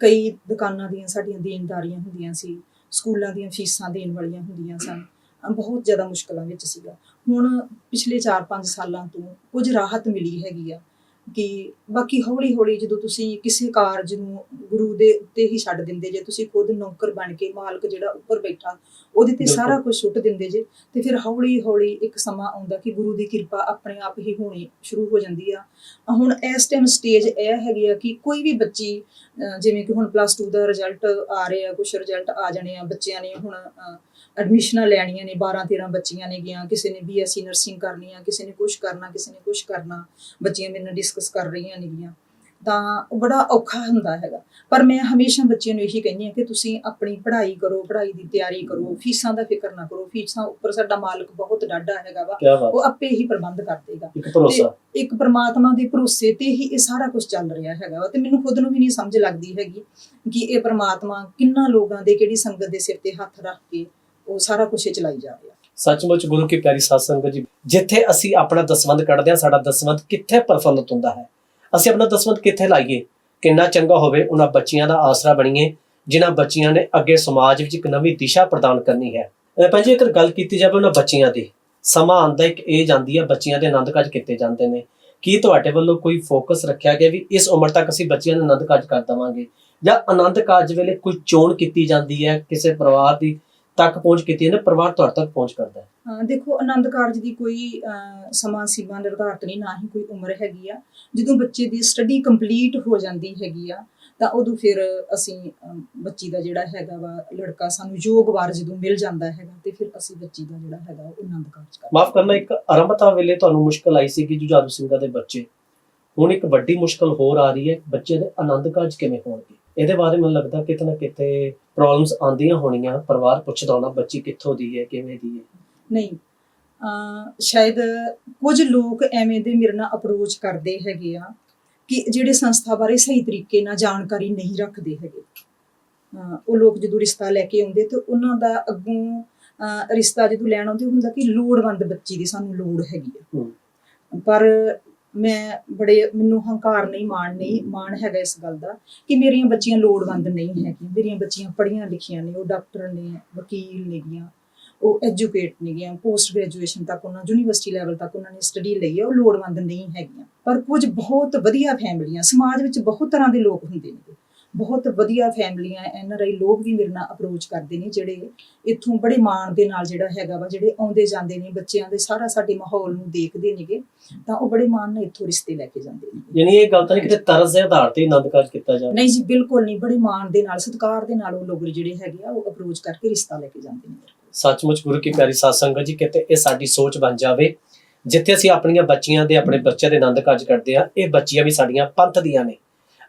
ਕਈ ਦੁਕਾਨਾਂ ਦੀਆਂ ਸਾਡੀਆਂ ਦੇਣਦਾਰੀਆਂ ਹੁੰਦੀਆਂ ਸੀ, ਸਕੂਲਾਂ ਦੀਆਂ ਫੀਸਾਂ ਦੇਣ ਵਾਲੀਆਂ ਹੁੰਦੀਆਂ ਸਨ। ਬਹੁਤ ਜ਼ਿਆਦਾ ਮੁਸ਼ਕਲਾਂ ਵਿੱਚ ਸੀਗਾ। ਹੁਣ ਪਿਛਲੇ 4-5 ਸਾਲਾਂ ਤੋਂ ਕੁਝ ਰਾਹਤ ਮਿਲੀ ਹੈਗੀ ਆ। ਕਿ ਬਾਕੀ ਹੌਲੀ ਹੌਲੀ ਜਦੋਂ ਤੁਸੀਂ ਕਿਸੇ ਕਾਰਜ ਨੂੰ ਗੁਰੂ ਦੇ ਉੱਤੇ ਹੀ ਛੱਡ ਦਿੰਦੇ ਜੇ ਤੁਸੀਂ ਖੁਦ ਨੌਕਰ ਬਣ ਕੇ ਮਾਲਕ ਜਿਹੜਾ ਉੱਪਰ ਬੈਠਾ ਉਹਦੇ ਤੇ। ਸਾਰਾ ਕੁਝ ਸੁੱਟ ਦਿੰਦੇ ਜੇ ਤੇ ਫਿਰ ਹੌਲੀ ਹੌਲੀ ਇੱਕ ਸਮਾਂ ਆਉਂਦਾ ਕਿ ਗੁਰੂ ਦੀ ਕਿਰਪਾ ਆਪਣੇ ਆਪ ਹੀ ਹੋਣੀ ਸ਼ੁਰੂ ਹੋ ਜਾਂਦੀ ਆ ਹੁਣ ਇਸ ਟਾਈਮ ਸਟੇਜ ਇਹ ਹੈਗੀ ਆ ਕਿ ਕੋਈ ਵੀ ਬੱਚੀ ਜਿਵੇਂ ਕਿ ਹੁਣ ਪਲੱਸ 2 ਦਾ ਰਿਜ਼ਲਟ ਆ ਰਿਹਾ ਕੁਝ ਰਿਜ਼ਲਟ ਆ ਜਾਣੇ ਆ ਬੱਚਿਆਂ ਨੇ ਹੁਣ ਐਡਮਿਸ਼ਨਾਂ ਲੈਣੀਆਂ ਨੇ 12 13 ਬੱਚੀਆਂ ਨੇ ਗਿਆ ਕਿਸੇ ਨੇ ਬੀਐਸਸੀ ਨਰਸਿੰਗ ਕਰਨੀ ਆ ਕਿਸੇ ਨੇ ਕੁਝ ਕਰਨਾ ਕਿਸੇ ਨੇ ਕੁਝ ਕਰਨਾ ਬੱਚੀਆਂ ਮੇਰੇ ਨਾਲ ਡਿਸਕਸ ਕਰ ਰਹੀਆਂ ਨੇਗੀਆਂ। ਤਾਂ ਉਹ ਬੜਾ ਔਖਾ ਹੁੰਦਾ ਹੈਗਾ। ਪਰ ਮੈਂ ਹਮੇਸ਼ਾ ਬੱਚਿਆਂ ਨੂੰ ਇਹੀ ਕਹਿੰਦੀ ਹਾਂ ਕਿ ਤੁਸੀਂ ਆਪਣੀ ਪੜ੍ਹਾਈ ਕਰੋ ਪੜ੍ਹਾਈ ਦੀ ਤਿਆਰੀ ਕਰੋ ਫੀਸਾਂ ਦਾ ਫਿਕਰ ਨਾ ਕਰੋ। ਫੀਸਾਂ ਉੱਪਰ ਸਾਡਾ ਮਾਲਕ ਬਹੁਤ ਡਾਢਾ ਹੈਗਾ ਵਾ ਉਹ ਆਪੇ ਹੀ ਪ੍ਰਬੰਧ ਕਰ ਦੇਗਾ। ਇੱਕ ਭਰੋਸਾ। ਇੱਕ ਪ੍ਰਮਾਤਮਾ ਦੇ ਭਰੋਸੇ ਤੇ ਹੀ ਇਹ ਸਾਰਾ ਕੁਝ ਚੱਲ ਰਿਹਾ ਹੈਗਾ ਵਾ। ਤੇ ਮੈਨੂੰ ਖੁਦ ਨੂੰ ਵੀ ਨਹੀਂ ਸਮਝ ਲੱਗਦੀ ਹੈਗੀ ਕਿ ਇਹ ਪ੍ਰਮਾਤਮਾ ਕਿੰਨਾ ਲੋਕਾਂ ਦੇ ਕਿਹੜੀ ਸੰਗਤ ਦੇ ਸਿਰ ਤੇ ਹੱਥ ਰੱਖ ਕੇ ਉਹ ਸਾਰਾ ਕੁਝ ਚਲਾਈ ਜਾ ਰਿਹਾ। ਸੱਚਮੁੱਚ ਗੁਰੂ ਕੀ ਪਿਆਰੀ ਸਾਧ ਸੰਗਤ ਜੀ, ਜਿੱਥੇ ਅਸੀਂ ਆਪਣਾ ਦਸਵੰਧ ਕੱਢਦੇ ਹਾਂ, ਸਾਡਾ ਦਸਵੰਧ ਕਿੱਥੇ ਪ੍ਰਫੁੱਲਤ ਹੁੰਦਾ ਹੈ? ਅਸੀਂ ਆਪਣਾ ਦਸਵੰਧ ਕਿੱਥੇ ਲਾਈਏ? ਕਿੰਨਾ ਚੰਗਾ ਹੋਵੇ ਉਹਨਾਂ ਬੱਚੀਆਂ ਦਾ ਆਸਰਾ ਬਣੀਏ, ਜਿਨ੍ਹਾਂ ਬੱਚੀਆਂ ਨੇ ਅੱਗੇ ਸਮਾਜ ਵਿੱਚ ਇੱਕ ਨਵੀਂ ਦਿਸ਼ਾ ਪ੍ਰਦਾਨ ਕਰਨੀ ਹੈ। ਅਹ ਭਾਜੀ ਅਗਰ ਗੱਲ ਕੀਤੀ ਜਾਵੇ ਉਹਨਾਂ ਬੱਚੀਆਂ ਦੀ, ਸਮਾਂ ਆਉਂਦਾ ਇੱਕ ਏਜ ਆਉਂਦੀ ਹੈ, ਬੱਚੀਆਂ ਦੇ ਆਨੰਦ ਕਾਜ ਕੀਤੇ ਜਾਂਦੇ ਨੇ। ਕੀ ਤੁਹਾਡੇ ਵੱਲੋਂ ਕੋਈ ਫੋਕਸ ਰੱਖਿਆ ਗਿਆ ਵੀ ਇਸ ਉਮਰ ਤੱਕ ਅਸੀਂ ਬੱਚਿਆਂ ਨੂੰ ਆਨੰਦ ਕਾਜ ਕਰ ਦੇਵਾਂਗੇ? ਜਾਂ ਆਨੰਦ ਕਾਰਜ ਵੇਲੇ ਕੋਈ ਚੋਣ ਕੀਤੀ ਜਾਂਦੀ ਹੈ, ਕਿਸੇ ਪਰਿਵਾਰ ਦੀ ਤੱਕ ਪਹੁੰਚ ਕੀਤੀ ਹੈ ਨਾ ਪਰਿਵਾਰ ਤੁਹਾਡੇ ਤੱਕ ਪਹੁੰਚ ਕਰਦਾ ਹੈ। ਹਾਂ ਦੇਖੋ ਆਨੰਦ ਕਾਰਜ ਦੀ ਕੋਈ ਸਮਾਂ ਸੀਮਾ ਨਿਰਧਾਰਤ ਨਹੀਂ ਨਾ ਹੀ ਕੋਈ ਉਮਰ ਹੈਗੀ ਆ। ਜਦੋਂ ਬੱਚੇ ਦੀ ਸਟੱਡੀ ਕੰਪਲੀਟ ਹੋ ਜਾਂਦੀ ਹੈਗੀ ਆ ਤਾਂ ਉਦੋਂ ਫਿਰ ਅਸੀਂ ਬੱਚੀ ਦਾ ਜਿਹੜਾ ਹੈਗਾ ਵਾ ਲੜਕਾ ਸਾਨੂੰ ਯੋਗ ਵਾਰ ਜਦੋਂ ਮਿਲ ਜਾਂਦਾ ਹੈਗਾ ਤੇ ਫਿਰ ਅਸੀਂ ਬੱਚੀ ਦਾ ਜਿਹੜਾ ਹੈਗਾ ਉਹ ਆਨੰਦ ਕਾਰਜ ਕਰਦੇ ਮਾਫ ਕਰਨਾ ਇੱਕ ਆਰੰਭਤਾ ਵੇਲੇ ਤੁਹਾਨੂੰ ਮੁਸ਼ਕਲ ਆਈ ਸੀ ਕਿ ਜੁਝਾਰੂ ਸਿੰਘਾਂ ਦੇ ਬੱਚੇ। ਹੁਣ ਇੱਕ ਵੱਡੀ ਮੁਸ਼ਕਲ ਹੋਰ ਆ ਰਹੀ ਹੈ ਬੱਚੇ ਦੇ ਆਨੰਦ ਕਾਰਜ ਕਿਵੇਂ ਹੋਣਗੇ? ਇਹਦੇ ਬਾਰੇ ਮੈਨੂੰ ਲੱਗਦਾ ਕਿਤੇ ਨਾ ਕਿਤੇ ਪ੍ਰੋਬਲਮਸ ਆਉਂਦੀਆਂ ਹੋਣੀਆਂ ਪਰਿਵਾਰ ਪੁੱਛਦਾ ਹੋਣਾ ਬੱਚੀ ਕਿੱਥੋਂ ਦੀ ਹੈ ਕਿਵੇਂ ਦੀ ਹੈ। ਨਹੀਂ ਸ਼ਾਇਦ ਕੁਝ ਲੋਕ ਐਵੇਂ ਦੇ ਮੇਰੇ ਨਾਲ ਅਪਰੋਚ ਕਰਦੇ ਹੈਗੇ ਆ ਕਿ ਜਿਹੜੇ ਸੰਸਥਾ ਬਾਰੇ ਸਹੀ ਤਰੀਕੇ ਨਾਲ ਜਾਣਕਾਰੀ ਨਹੀਂ ਰੱਖਦੇ ਹੈਗੇ। ਉਹ ਲੋਕ ਜਦੋਂ ਰਿਸ਼ਤਾ ਲੈ ਕੇ ਆਉਂਦੇ ਤੇ ਉਹਨਾਂ ਦਾ ਅੱਗੋਂ ਰਿਸ਼ਤਾ ਜਦੋਂ ਲੈਣ ਆਉਂਦੇ ਹੁੰਦਾ ਕਿ ਲੋੜਵੰਦ ਬੱਚੀ ਦੀ ਸਾਨੂੰ ਲੋੜ ਹੈਗੀ ਆ। ਪਰ ਮੈਂ ਬੜੇ, ਮੈਨੂੰ ਹੰਕਾਰ ਨਹੀਂ, ਮਾਣ ਨਹੀਂ, ਮਾਣ ਹੈਗਾ ਇਸ ਗੱਲ ਦਾ ਕਿ ਮੇਰੀਆਂ ਬੱਚੀਆਂ ਲੋੜਵੰਦ ਨਹੀਂ ਹੈਗੀਆਂ। ਮੇਰੀਆਂ ਬੱਚੀਆਂ ਪੜ੍ਹੀਆਂ ਲਿਖੀਆਂ ਨੇ, ਉਹ ਡਾਕਟਰ ਨੇ, ਵਕੀਲ ਨੇਗੀਆਂ ਉਹ ਐਜੂਕੇਟ ਨੇਗੀਆਂ ਪੋਸਟ ਗ੍ਰੈਜੂਏਸ਼ਨ ਤੱਕ ਉਹਨਾਂ, ਯੂਨੀਵਰਸਿਟੀ ਲੈਵਲ ਤੱਕ ਉਹਨਾਂ ਨੇ ਸਟੱਡੀ ਲਈ ਹੈ ਉਹ ਲੋੜਵੰਦ ਨਹੀਂ ਹੈਗੀਆਂ। ਪਰ ਕੁਝ ਬਹੁਤ ਵਧੀਆ ਫੈਮਲੀਆਂ, ਸਮਾਜ ਵਿੱਚ ਬਹੁਤ ਤਰ੍ਹਾਂ ਦੇ ਲੋਕ ਹੁੰਦੇ ਨੇ। ਬਹੁਤ ਵਧੀਆ ਫੈਮਲੀਆਂ ਐਨ ਆਰ ਆਈ ਲੋਕ ਵੀ ਮੇਰੇ ਨਾਲ ਅਪਰੋਚ ਕਰਦੇ ਨੇ ਜਿਹੜੇ ਇੱਥੋਂ ਬੜੇ ਮਾਣ ਦੇ ਨਾਲ ਜਿਹੜਾ ਹੈਗਾ ਵਾ ਜਿਹੜੇ ਆਉਂਦੇ ਜਾਂਦੇ ਨੇ ਬੱਚਿਆਂ ਦੇ ਸਾਰਾ ਸਾਡੇ ਮਾਹੌਲ ਨੂੰ ਦੇਖਦੇ ਨੇਗੇ ਤਾਂ ਉਹ ਬੜੇ ਮਾਣ ਨਾਲ ਇੱਥੋਂ ਰਿਸ਼ਤੇ ਲੈ ਕੇ ਜਾਂਦੇ ਨੇ। ਯਾਨੀ ਇਹ ਗੱਲ ਤਾਂ ਨਹੀਂ ਕਿਤੇ ਤਰਸ ਦੇ ਆਧਾਰ ਤੇ ਆਨੰਦ ਕਾਰਜ ਕੀਤਾ ਜਾਵੇ ਨਹੀਂ ਜੀ ਬਿਲਕੁਲ ਨਹੀਂ ਬੜੇ ਮਾਣ ਦੇ ਨਾਲ ਸਤਿਕਾਰ ਦੇ ਨਾਲ ਉਹ ਲੋਕ ਜਿਹੜੇ ਹੈਗੇ ਆ ਉਹ ਅਪਰੋਚ ਕਰਕੇ ਰਿਸ਼ਤਾ ਲੈ ਕੇ ਜਾਂਦੇ ਨੇ। ਸੱਚਮੁੱਚ ਗੁਰੂ ਕੀ ਪਿਆਰੀ ਸਾਧ ਸੰਗਤ ਜੀ ਕਿਤੇ ਇਹ ਸਾਡੀ ਸੋਚ ਬਣ ਜਾਵੇ ਜਿੱਥੇ ਅਸੀਂ ਆਪਣੀਆਂ ਬੱਚੀਆਂ ਦੇ ਆਪਣੇ ਬੱਚਿਆਂ ਦੇ ਆਨੰਦ ਕਾਰਜ ਕਰਦੇ ਆ ਇਹ ਬੱਚੀਆਂ ਵੀ ਸਾਡੀਆਂ ਪੰਥ ਦੀਆਂ ਨੇ।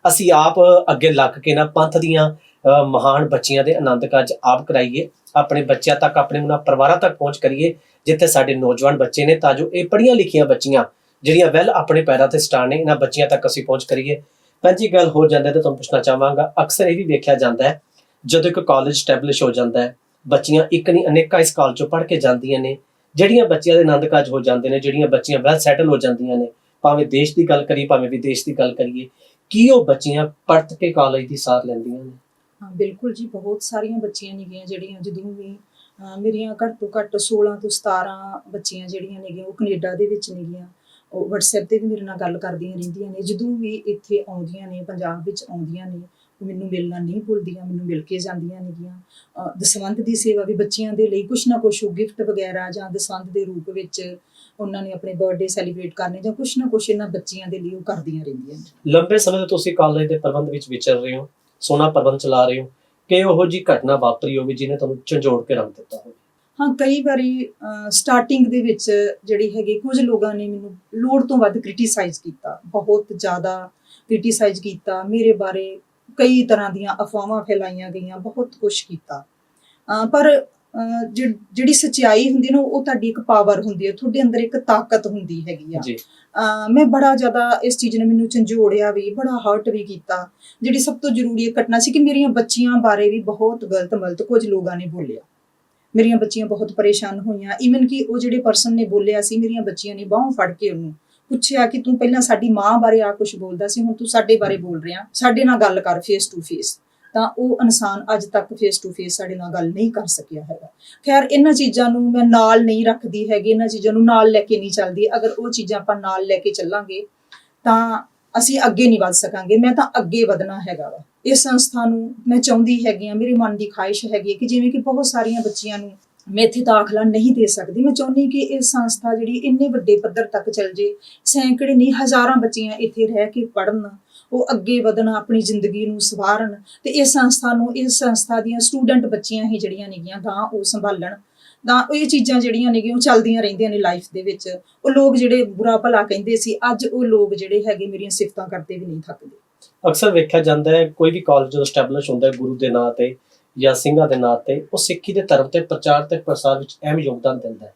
ਅਸੀਂ ਆਪ ਅੱਗੇ ਲੱਗ ਕੇ ਨਾ ਪੰਥ ਦੀਆਂ ਅ, ਮਹਾਨ ਬੱਚੀਆਂ ਦੇ ਆਨੰਦ ਕਾਰਜ ਆਪ ਕਰਾਈਏ ਆਪਣੇ ਬੱਚਿਆਂ ਤੱਕ ਆਪਣੇ ਉਹਨਾਂ ਪਰਿਵਾਰਾਂ ਤੱਕ ਪਹੁੰਚ ਕਰੀਏ ਜਿੱਥੇ ਸਾਡੇ ਨੌਜਵਾਨ ਬੱਚੇ ਨੇ ਤਾਂ ਜੋ ਇਹ ਪੜ੍ਹੀਆਂ ਲਿਖੀਆਂ ਬੱਚੀਆਂ ਜਿਹੜੀਆਂ ਵੈਲ ਆਪਣੇ ਪੈਰਾਂ ਤੇ ਸਟੈਂਡ ਨੇ ਇਹਨਾਂ ਬੱਚੀਆਂ ਤੱਕ ਅਸੀਂ ਪਹੁੰਚ ਕਰੀਏ। ਪੰਜੀ ਗੱਲ ਹੋ ਜਾਂਦਾ ਤਾਂ ਤੁਹਾਨੂੰ ਪੁੱਛਣਾ ਚਾਹਾਂਗਾ ਅਕਸਰ ਇਹ ਵੀ ਵੇਖਿਆ ਜਾਂਦਾ ਹੈ ਜਦੋਂ ਇੱਕ ਕਾਲਜ ਸਟੈਬਲਿਸ਼ ਹੋ ਜਾਂਦਾ ਹੈ ਬੱਚੀਆਂ ਇੱਕ ਨਹੀਂ ਅਨੇਕਾਂ ਇਸ ਕਾਲਜ ਚੋਂ ਪੜ੍ਹ ਕੇ ਜਾਂਦੀਆਂ ਨੇ ਜਿਹੜੀਆਂ ਬੱਚੀਆਂ ਦੇ ਆਨੰਦ ਕਾਜ ਹੋ ਜਾਂਦੇ ਨੇ ਜਿਹੜੀਆਂ ਬੱਚੀਆਂ ਵੈਲ ਸੈਟਲ ਹੋ ਜਾਂਦੀਆਂ ਨੇ ਭਾਵੇਂ ਦੇਸ਼ ਦੀ ਗੱਲ ਕਰੀਏ ਭਾਵੇਂ ਵਿਦੇਸ਼ ਦੀ ਗੱਲ ਕਰੀਏ ਕੀ ਉਹ ਬੱਚੀਆਂ ਪੜ੍ਹ ਕੇ ਕਾਲਜ ਦੀ ਸਾਰ ਲੈਂਦੀਆਂ ਨੇ? ਹਾਂ, ਬਿਲਕੁਲ ਜੀ, ਬਹੁਤ ਸਾਰੀਆਂ ਬੱਚੀਆਂ ਨੇਗੀਆਂ ਜਿਹੜੀਆਂ, ਜਦੋਂ ਵੀ ਮੇਰੀਆਂ ਘੱਟ ਤੋਂ ਘੱਟ 16 ਤੋਂ 17 ਬੱਚੀਆਂ ਜਿਹੜੀਆਂ ਨੇਗੀਆਂ, ਉਹ ਕੈਨੇਡਾ ਦੇ ਵਿੱਚ ਨੇਗੀਆਂ। ਉਹ WhatsApp ਤੇ ਵੀ ਮੇਰੇ ਨਾਲ ਗੱਲ ਕਰਦੀਆਂ ਰਹਿੰਦੀਆਂ ਨੇ, ਜਦੋਂ ਵੀ ਇੱਥੇ ਆਉਂਦੀਆਂ ਨੇ, ਪੰਜਾਬ ਵਿੱਚ ਆਉਂਦੀਆਂ ਨੇ ਮੈਨੂੰ ਮਿਲਣਾ ਨਹੀਂ ਭੁੱਲਦੀਆਂ ਮੈਨੂੰ ਮਿਲ ਕੇ ਜਾਂਦੀਆਂ ਨੇਗੀਆਂ। ਅਹ ਦਸਵੰਧ ਦੀ ਸੇਵਾ ਵੀ ਬੱਚਿਆਂ ਦੇ ਲਈ ਕੁਛ ਨਾ ਕੁਛ ਗਿਫਟ ਵਗੈਰਾ ਜਾਂ ਦਸਵੰਧ ਦੇ ਰੂਪ ਵਿੱਚ ਉਹਨਾਂ ਨੇ ਆਪਣੇ ਬਰਥਡੇ ਸੈਲੀਬ੍ਰੇਟ ਕਰਨੇ ਜਾਂ ਕੁਛ ਨਾ ਕੁਛ ਇਹਨਾਂ ਬੱਚਿਆਂ ਦੇ ਲਈ ਉਹ ਕਰਦੀਆਂ ਰਹਿੰਦੀਆਂ ਨੇ। ਲੰਬੇ ਸਮੇਂ ਤੋਂ ਤੁਸੀਂ ਕਾਲਜ ਦੇ ਪ੍ਰਬੰਧ ਵਿੱਚ ਵਿਚਰ ਰਹੇ ਹੋ ਸੋਨਾ ਪ੍ਰਬੰਧ ਚਲਾ ਰਹੇ ਹੋ ਕਿ ਉਹੋ ਜੀ ਘਟਨਾ ਵਾਪਰੀ ਹੋਵੇ ਜਿਹਨੇ ਤੁਹਾਨੂੰ ਝੰਜੋੜ ਕੇ ਰੱਖ ਦਿੱਤਾ ਹੋਵੇ? ਹਾਂ ਕਈ ਵਾਰੀ ਸਟਾਰਟਿੰਗ ਦੇ ਵਿੱਚ ਜਿਹੜੀ ਹੈਗੀ ਕੁਝ ਲੋਕਾਂ ਨੇ ਮੈਨੂੰ ਲੋੜ ਤੋਂ ਵੱਧ ਕ੍ਰਿਟਿਸਾਈਜ਼ ਕੀਤਾ ਬਹੁਤ ਜ਼ਿਆਦਾ ਕ੍ਰਿਟਿਸਾਈਜ਼ ਕੀਤਾ ਮੇਰੇ ਬਾਰੇ ਕਈ ਤਰ੍ਹਾਂ ਦੀਆਂ ਅਫਵਾਹਾਂ ਫੈਲਾਈਆਂ ਗਈਆਂ ਬਹੁਤ ਕੁਝ ਕੀਤਾ। ਪਰ ਜਿਹੜੀ ਸੱਚਾਈ ਹੁੰਦੀ ਨਾ ਉਹ ਤੁਹਾਡੀ ਇੱਕ ਪਾਵਰ ਹੁੰਦੀ ਹੈ ਤੁਹਾਡੇ ਅੰਦਰ ਇੱਕ ਤਾਕਤ ਹੁੰਦੀ ਹੈਗੀ ਆ। ਮੈਂ ਬੜਾ ਜ਼ਿਆਦਾ ਇਸ ਚੀਜ਼ ਨੇ ਮੈਨੂੰ ਝੰਜੋੜਿਆ ਵੀ ਬੜਾ ਹਰਟ ਵੀ ਕੀਤਾ। ਜਿਹੜੀ ਸਭ ਤੋਂ ਜ਼ਰੂਰੀ ਘਟਨਾ ਸੀ ਕਿ ਮੇਰੀਆਂ ਬੱਚੀਆਂ ਬਾਰੇ ਵੀ ਬਹੁਤ ਗਲਤ ਮਲਤ ਕੁਝ ਲੋਕਾਂ ਨੇ ਬੋਲਿਆ। ਮੇਰੀਆਂ ਬੱਚੀਆਂ ਬਹੁਤ ਪਰੇਸ਼ਾਨ ਹੋਈਆਂ। ਈਵਨ ਕਿ ਉਹ ਜਿਹੜੇ ਪਰਸਨ ਨੇ ਬੋਲਿਆ ਸੀ ਮੇਰੀਆਂ ਬੱਚੀਆਂ ਨੇ ਬਾਹੋਂ ਫੜ ਕੇ ਉਹਨੂੰ ਪੁੱਛਿਆ ਕਿ ਤੂੰ ਪਹਿਲਾਂ ਸਾਡੀ ਮਾਂ ਬਾਰੇ ਆ ਕੁਝ ਬੋਲਦਾ ਸੀ ਹੁਣ ਤੂੰ ਸਾਡੇ ਬਾਰੇ ਬੋਲ ਰਿਹਾ। ਸਾਡੇ ਨਾਲ ਗੱਲ ਕਰ ਫੇਸ ਟੂ ਫੇਸ ਤਾਂ ਉਹ ਇਨਸਾਨ ਅੱਜ ਤੱਕ ਫੇਸ ਟੂ ਫੇਸ ਸਾਡੇ ਨਾਲ ਗੱਲ ਨਹੀਂ ਕਰ ਸਕਿਆ ਹੈਗਾ। ਖੈਰ ਇਹਨਾਂ ਚੀਜ਼ਾਂ ਨੂੰ ਮੈਂ ਨਾਲ ਨਹੀਂ ਰੱਖਦੀ ਹੈਗੀ ਇਹਨਾਂ ਚੀਜ਼ਾਂ ਨੂੰ ਨਾਲ ਲੈ ਕੇ ਨਹੀਂ ਚੱਲਦੀ। ਅਗਰ ਉਹ ਚੀਜ਼ਾਂ ਆਪਾਂ ਨਾਲ ਲੈ ਕੇ ਚੱਲਾਂਗੇ ਤਾਂ ਅਸੀਂ ਅੱਗੇ ਨਹੀਂ ਵੱਧ ਸਕਾਂਗੇ। ਮੈਂ ਤਾਂ ਅੱਗੇ ਵਧਣਾ ਹੈਗਾ ਵਾ। ਇਸ ਸੰਸਥਾ ਨੂੰ ਮੈਂ ਚਾਹੁੰਦੀ ਹੈਗੀ ਆ ਮੇਰੇ ਮਨ ਦੀ ਖਾਹਿਸ਼ ਹੈਗੀ ਹੈ ਕਿ ਜਿਵੇਂ ਕਿ ਬਹੁਤ ਸਾਰੀਆਂ ਬੱਚੀਆਂ ਨੂੰ ਮੈਂ ਇੱਥੇ ਦਾਖਲਾ ਨਹੀਂ ਦੇ ਸਕਦੀ। ਮੈਂ ਚਾਹੁੰਦੀ ਕਿ ਇਹ ਸੰਸਥਾ ਜਿਹੜੀ ਇੰਨੇ ਵੱਡੇ ਪੱਧਰ ਤੱਕ ਚੱਲ ਜੇ, ਸੈਂਕੜੇ ਨਹੀਂ, ਹਜ਼ਾਰਾਂ ਬੱਚੀਆਂ ਇੱਥੇ ਰਹਿ ਕੇ ਪੜ੍ਹਨ, ਉਹ ਅੱਗੇ ਵਧਣ, ਆਪਣੀ ਜ਼ਿੰਦਗੀ ਨੂੰ ਸਵਾਰਨ ਤੇ ਇਸ ਸੰਸਥਾ ਨੂੰ, ਇਸ ਸੰਸਥਾ ਦੀਆਂ ਸਟੂਡੈਂਟ ਬੱਚੀਆਂ ਹੀ ਜਿਹੜੀਆਂ ਨੇਗੀਆਂ, ਤਾਂ ਉਹ ਸੰਭਾਲਣ। ਤਾਂ ਇਹ ਚੀਜ਼ਾਂ ਜਿਹੜੀਆਂ ਨੇਗੀਆਂ, ਉਹ ਚੱਲਦੀਆਂ ਰਹਿੰਦੀਆਂ ਨੇ ਲਾਈਫ ਦੇ ਵਿੱਚ। ਉਹ ਲੋਕ ਜਿਹੜੇ ਬੁਰਾ ਭਲਾ ਕਹਿੰਦੇ ਸੀ, ਅੱਜ ਉਹ ਲੋਕ ਜਿਹੜੇ ਹੈਗੇ ਮੇਰੀਆਂ ਸਿਫਤਾਂ ਕਰਦੇ ਵੀ ਨਹੀਂ ਥੱਕਦੇ। ਅਕਸਰ ਵੇਖਿਆ ਜਾਂਦਾ ਹੈ, ਕੋਈ ਵੀ ਕਾਲਜ ਜਦੋਂ ਸਟੈਬਲਿਸ਼ ਹੁੰਦਾ ਹੈ, ਗੁਰੂ ਦੇ ਨਾਂ ਤੇ ਜਾਂ ਸਿੰਘਾਂ ਦੇ ਨਾਂ ਤੇ, ਉਹ ਸਿੱਖੀ ਦੇ ਧਰਮ ਤੇ ਪ੍ਰਚਾਰ ਤੇ ਪ੍ਰਸਾਰ ਵਿੱਚ ਅਹਿਮ ਯੋਗਦਾਨ ਦਿੰਦਾ ਹੈ।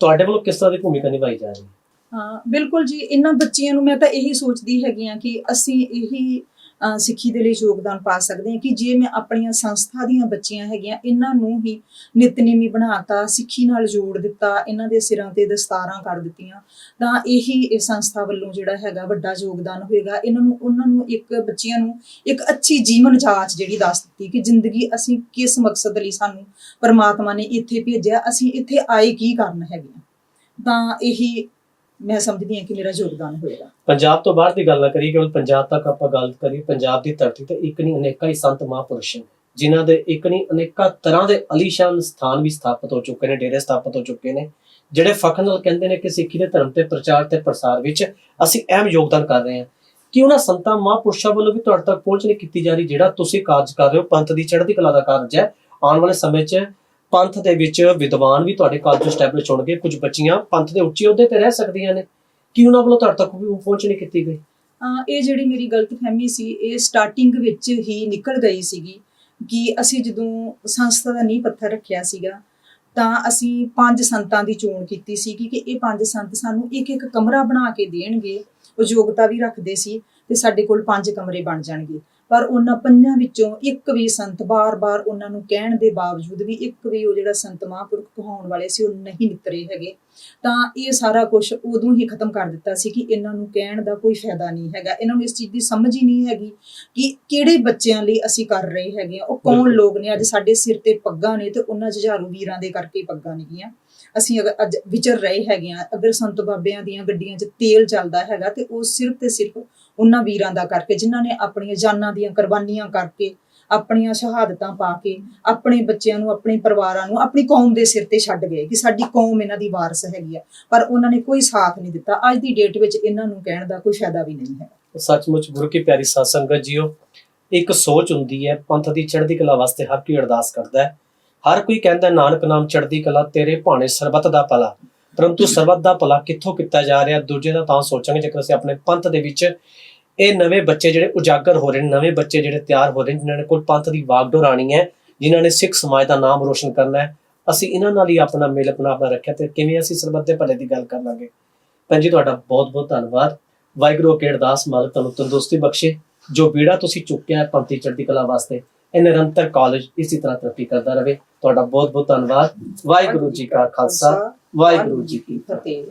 ਤੁਹਾਡੇ ਵੱਲੋਂ ਕਿਸ ਤਰ੍ਹਾਂ ਦੀ ਭੂਮਿਕਾ ਨਿਭਾਈ ਜਾ ਰਹੀ ਹੈ? ਹਾਂ, ਬਿਲਕੁਲ ਜੀ। ਇਹਨਾਂ ਬੱਚਿਆਂ ਨੂੰ ਮੈਂ ਤਾਂ ਇਹੀ ਸੋਚਦੀ ਹੈਗੀ ਆ ਕਿ ਅਸੀਂ ਇਹੀ ਸਿੱਖੀ ਦੇ ਲਈ ਯੋਗਦਾਨ ਪਾ ਸਕਦੇ ਹਾਂ ਕਿ ਜੇ ਮੈਂ ਆਪਣੀਆਂ ਸੰਸਥਾ ਦੀਆਂ ਬੱਚੀਆਂ ਹੈਗੀਆਂ, ਇਹਨਾਂ ਨੂੰ ਹੀ ਨਿਤਨੇਮੀ ਬਣਾਤਾ, ਸਿੱਖੀ ਨਾਲ ਜੋੜ ਦਿੱਤਾ, ਇਹਨਾਂ ਦੇ ਸਿਰਾਂ ਤੇ ਦਸਤਾਰਾਂ ਕਰ ਦਿੱਤੀਆਂ, ਤਾਂ ਇਹੀ ਇਹ ਸੰਸਥਾ ਵੱਲੋਂ ਜਿਹੜਾ ਹੈਗਾ ਵੱਡਾ ਯੋਗਦਾਨ ਹੋਏਗਾ ਇਹਨਾਂ ਨੂੰ, ਉਹਨਾਂ ਨੂੰ ਇੱਕ ਬੱਚਿਆਂ ਨੂੰ ਇੱਕ ਅੱਛੀ ਜੀਵਨ ਜਾਂਚ ਜਿਹੜੀ ਦੱਸ ਦਿੱਤੀ ਕਿ ਜ਼ਿੰਦਗੀ ਅਸੀਂ ਕਿਸ ਮਕਸਦ ਲਈ ਸਾਨੂੰ ਪਰਮਾਤਮਾ ਨੇ ਇੱਥੇ ਭੇਜਿਆ, ਅਸੀਂ ਇੱਥੇ ਆਏ ਕੀ ਕਰਨ ਹੈਗੇ ਹਾਂ। ਤਾਂ ਇਹੀ ਮੈਂ ਸਮਝਦੀ ਹਾਂ ਕਿ ਮੇਰਾ ਯੋਗਦਾਨ ਹੋਏਗਾ। ਪੰਜਾਬ ਤੋਂ ਬਾਹਰ ਦੀ ਗੱਲ ਨਾ ਕਰੀਏ, ਕੇਵਲ ਪੰਜਾਬ ਤੱਕ ਆਪਾਂ ਗੱਲ ਕਰੀਏ, ਪੰਜਾਬ ਦੀ ਧਰਤੀ ਤੇ ਇੱਕ ਨਹੀਂ, ਅਨੇਕਾਂ ਹੀ ਸੰਤ ਮਹਾਂਪੁਰਸ਼ ਨੇ, ਜਿਨ੍ਹਾਂ ਦੇ ਇੱਕ ਨਹੀਂ, ਅਨੇਕਾਂ ਤਰ੍ਹਾਂ ਦੇ ਅਲੀਸ਼ਾਨ ਸਥਾਨ ਵੀ ਸਥਾਪਿਤ ਹੋ ਚੁੱਕੇ ਨੇ, ਡੇਰੇ ਸਥਾਪਿਤ ਹੋ ਚੁੱਕੇ ਨੇ, ਜਿਹੜੇ ਫਖਰ ਨਾਲ ਕਹਿੰਦੇ ਨੇ ਕਿ ਸਿੱਖੀ ਦੇ ਧਰਮ ਤੇ ਪ੍ਰਚਾਰ ਤੇ ਪ੍ਰਸਾਰ ਵਿੱਚ ਅਸੀਂ ਅਹਿਮ ਯੋਗਦਾਨ ਕਰ ਰਹੇ ਹਾਂ। ਕਿ ਉਹਨਾਂ ਸੰਤਾਂ ਮਹਾਂਪੁਰਸ਼ਾਂ ਵੱਲੋਂ ਵੀ ਤੁਹਾਡੇ ਤੱਕ ਪਹੁੰਚ ਨਹੀਂ ਕੀਤੀ ਜਾ ਰਹੀ, ਜਿਹੜਾ ਤੁਸੀਂ ਕਾਰਜ ਕਰ ਰਹੇ ਹੋ? ਪੰਥ ਦੀ ਚੜ੍ਹਦੀ ਕਲਾ ਦਾ ਕਾਰਜ ਹੈ। ਆਉਣ ਵਾਲੇ ਸਮੇਂ 'ਚ ਪੰਥ ਦੇ ਵਿੱਚ ਵਿਦਵਾਨ ਵੀ ਤੁਹਾਡੇ ਕਾਲਜ ਸਟੈਬਲਿਸ਼ ਹੋਣਗੇ, ਕੁਝ ਬੱਚੀਆਂ ਪੰਥ ਦੇ ਉੱਚੇ ਅਹੁਦੇ ਤੇ ਰਹਿ ਸਕਦੀਆਂ ਨੇ। ਕਿ ਉਹਨਾਂ ਵੱਲੋਂ ਤੁਹਾਡੇ ਤੱਕ ਵੀ ਪਹੁੰਚ ਨਹੀਂ ਕੀਤੀ ਗਈ? ਇਹ ਜਿਹੜੀ ਮੇਰੀ ਗਲਤਫਹਿਮੀ ਸੀ, ਇਹ ਸਟਾਰਟਿੰਗ ਵਿੱਚ ਹੀ ਨਿਕਲ ਗਈ ਸੀਗੀ ਕਿ ਅਸੀਂ ਜਦੋਂ ਸੰਸਥਾ ਦਾ ਨੀਂਹ ਪੱਥਰ ਰੱਖਿਆ ਸੀਗਾ, ਤਾਂ ਅਸੀਂ ਪੰਜ ਸੰਤਾਂ ਦੀ ਚੋਣ ਕੀਤੀ ਸੀ ਕਿ ਇਹ ਪੰਜ ਸੰਤ ਸਾਨੂੰ ਇੱਕ ਇੱਕ ਕਮਰਾ ਬਣਾ ਕੇ ਦੇਣਗੇ ਉਹ ਯੋਗਤਾ ਵੀ ਰੱਖਦੇ ਸੀ ਤੇ ਸਾਡੇ ਕੋਲ ਪੰਜ ਕਮਰੇ ਬਣ ਜਾਣਗੇ। ਪਰ ਉਹਨਾਂ ਪੰਜਾਂ ਵਿੱਚੋਂ ਇੱਕ ਵੀ ਸੰਤ ਬਾਰ-ਬਾਰ ਉਹਨਾਂ ਨੂੰ ਕਹਿਣ ਦੇ ਬਾਵਜੂਦ ਵੀ ਇੱਕ ਵੀ ਉਹ ਜਿਹੜਾ ਸੰਤ ਮਹਾਂਪੁਰਖ ਕਹਾਉਣ ਵਾਲੇ ਸੀ ਉਹ ਨਹੀਂ ਨਿਤਰੇ ਹੈਗੇ। ਤਾਂ ਇਹ ਸਾਰਾ ਕੁਝ ਉਦੋਂ ਹੀ ਖਤਮ ਕਰ ਦਿੱਤਾ ਸੀ ਕਿ ਇਹਨਾਂ ਨੂੰ ਕਹਿਣ ਦਾ ਕੋਈ ਫਾਇਦਾ ਨਹੀਂ ਹੈਗਾ। ਇਹਨਾਂ ਨੂੰ ਇਸ ਚੀਜ਼ ਦੀ ਸਮਝ ਹੀ ਨਹੀਂ ਹੈਗੀ ਕਿ ਕਿਹੜੇ ਬੱਚਿਆਂ ਲਈ ਅਸੀਂ ਕਰ ਰਹੇ ਹੈਗੇ ਆ। ਉਹ ਕੌਣ। ਲੋਕ ਨੇ? ਅੱਜ ਸਾਡੇ ਸਿਰ ਤੇ ਪੱਗਾਂ ਨੇ ਤੇ ਉਹਨਾਂ ਜੁਝਾਰੂ ਵੀਰਾਂ ਦੇ ਕਰਕੇ ਪੱਗਾਂ ਨੇਗੀਆਂ ਅਸੀਂ ਅਗਰ ਅੱਜ ਵਿਚਰ ਰਹੇ ਹੈਗੇ ਆ। ਅਗਰ ਸੰਤ ਬਾਬਿਆਂ ਦੀਆਂ ਗੱਡੀਆਂ 'ਚ ਤੇਲ ਚੱਲਦਾ ਹੈਗਾ ਤੇ ਉਹ ਸਿਰਫ ਤੇ ਸਿਰਫ ਉਹਨਾਂ ਵੀਰਾਂ ਦਾ ਕਰਕੇ, ਜਿਨ੍ਹਾਂ ਨੇ ਆਪਣੀਆਂ ਜਾਨਾਂ ਦੀਆਂ ਕੁਰਬਾਨੀਆਂ ਕਰਕੇ, ਆਪਣੀਆਂ ਸ਼ਹਾਦਤਾਂ ਪਾ ਕੇ, ਆਪਣੇ ਬੱਚਿਆਂ ਨੂੰ, ਆਪਣੇ ਪਰਿਵਾਰਾਂ ਨੂੰ, ਆਪਣੀ ਕੌਮ ਦੇ ਸਿਰ ਤੇ ਛੱਡ ਗਏ ਕਿ ਸਾਡੀ ਕੌਮ ਇਹਨਾਂ ਦੀ ਵਾਰਸ ਹੈਗੀ ਆ। ਪਰ ਉਹਨਾਂ ਨੇ ਕੋਈ ਸਾਥ ਨਹੀਂ ਦਿੱਤਾ। ਅੱਜ ਦੀ ਡੇਟ ਵਿੱਚ ਇਹਨਾਂ ਨੂੰ ਕਹਿਣ ਦਾ ਕੋਈ ਫਾਇਦਾ ਵੀ ਨਹੀਂ ਹੈ। ਸੱਚਮੁੱਚ ਗੁਰੂ ਕੀ ਪਿਆਰੀ ਸਾਧ ਸੰਗਤ ਜੀਓ, ਇੱਕ ਸੋਚ ਹੁੰਦੀ ਹੈ, ਪੰਥ ਦੀ ਚੜ੍ਹਦੀ ਕਲਾ ਵਾਸਤੇ ਹਰ ਕੋਈ ਅਰਦਾਸ ਕਰਦਾ ਹੈ। ਹਰ ਕੋਈ ਕਹਿੰਦਾ ਨਾਨਕ ਨਾਮ ਚੜ੍ਹਦੀ ਕਲਾ, ਤੇਰੇ ਭਾਣੇ ਸਰਬਤ ਦਾ ਭਲਾ। ਪਰੰਤੂ ਸਰਬੱਤ ਦਾ ਭਲਾ ਕਿੱਥੋਂ ਕੀਤਾ ਜਾ ਰਿਹਾ, ਦੂਜੇ ਦਾ ਤਾਂ ਸੋਚਾਂਗੇ ਜੇਕਰ ਅਸੀਂ ਆਪਣੇ ਪੰਥ ਦੇ ਵਿੱਚ ਇਹ ਨਵੇਂ ਬੱਚੇ ਜਿਹੜੇ ਉਜਾਗਰ ਹੋ ਰਹੇ ਨੇ, ਨਵੇਂ ਬੱਚੇ ਜਿਹੜੇ ਤਿਆਰ ਹੋ ਰਹੇ ਨੇ, ਜਿਨ੍ਹਾਂ ਨੇ ਕੋਈ ਪੰਥ ਦੀ ਵਾਗਡੋਰ ਆਣੀ ਹੈ, ਜਿਨ੍ਹਾਂ ਨੇ ਸਿੱਖ ਸਮਾਜ ਦਾ ਨਾਮ ਰੋਸ਼ਨ ਕਰਨਾ ਹੈ, ਅਸੀਂ ਇਹਨਾਂ ਨਾਲ ਹੀ ਆਪਣਾ ਮੇਲ ਆਪਣਾ ਆਪਣਾ ਰੱਖਿਆ ਤੇ ਕਿਵੇਂ ਅਸੀਂ ਸਰਬੱਤ ਦੇ ਭਲੇ ਦੀ ਗੱਲ ਕਰ ਲਾਂਗੇ? ਭੈਣ ਜੀ, ਤੁਹਾਡਾ ਬਹੁਤ ਬਹੁਤ ਧੰਨਵਾਦ। ਵਾਹਿਗੁਰੂ ਅੱਗੇ ਅਰਦਾਸ ਮਾਲਕ ਤੁਹਾਨੂੰ ਤੰਦਰੁਸਤੀ ਬਖਸ਼ੇ। ਜੋ ਬੀੜਾ ਤੁਸੀਂ ਚੁੱਕਿਆ ਹੈ ਪੰਥੀ ਚੜ੍ਹਦੀ ਕਲਾ ਵਾਸਤੇ ਇਹ ਨਿਰੰਤਰ ਕਾਲਜ ਇਸੇ ਤਰ੍ਹਾਂ ਤਰੱਕੀ ਕਰਦਾ ਰਹੇ। ਤੁਹਾਡਾ ਬਹੁਤ ਬਹੁਤ ਧੰਨਵਾਦ। ਵਾਹਿਗੁਰੂ ਜੀ ਕਾ ਖਾਲਸਾ, ਵਾਹਿਗੁਰੂ ਜੀ ਕੀ ਫਤਿਹ।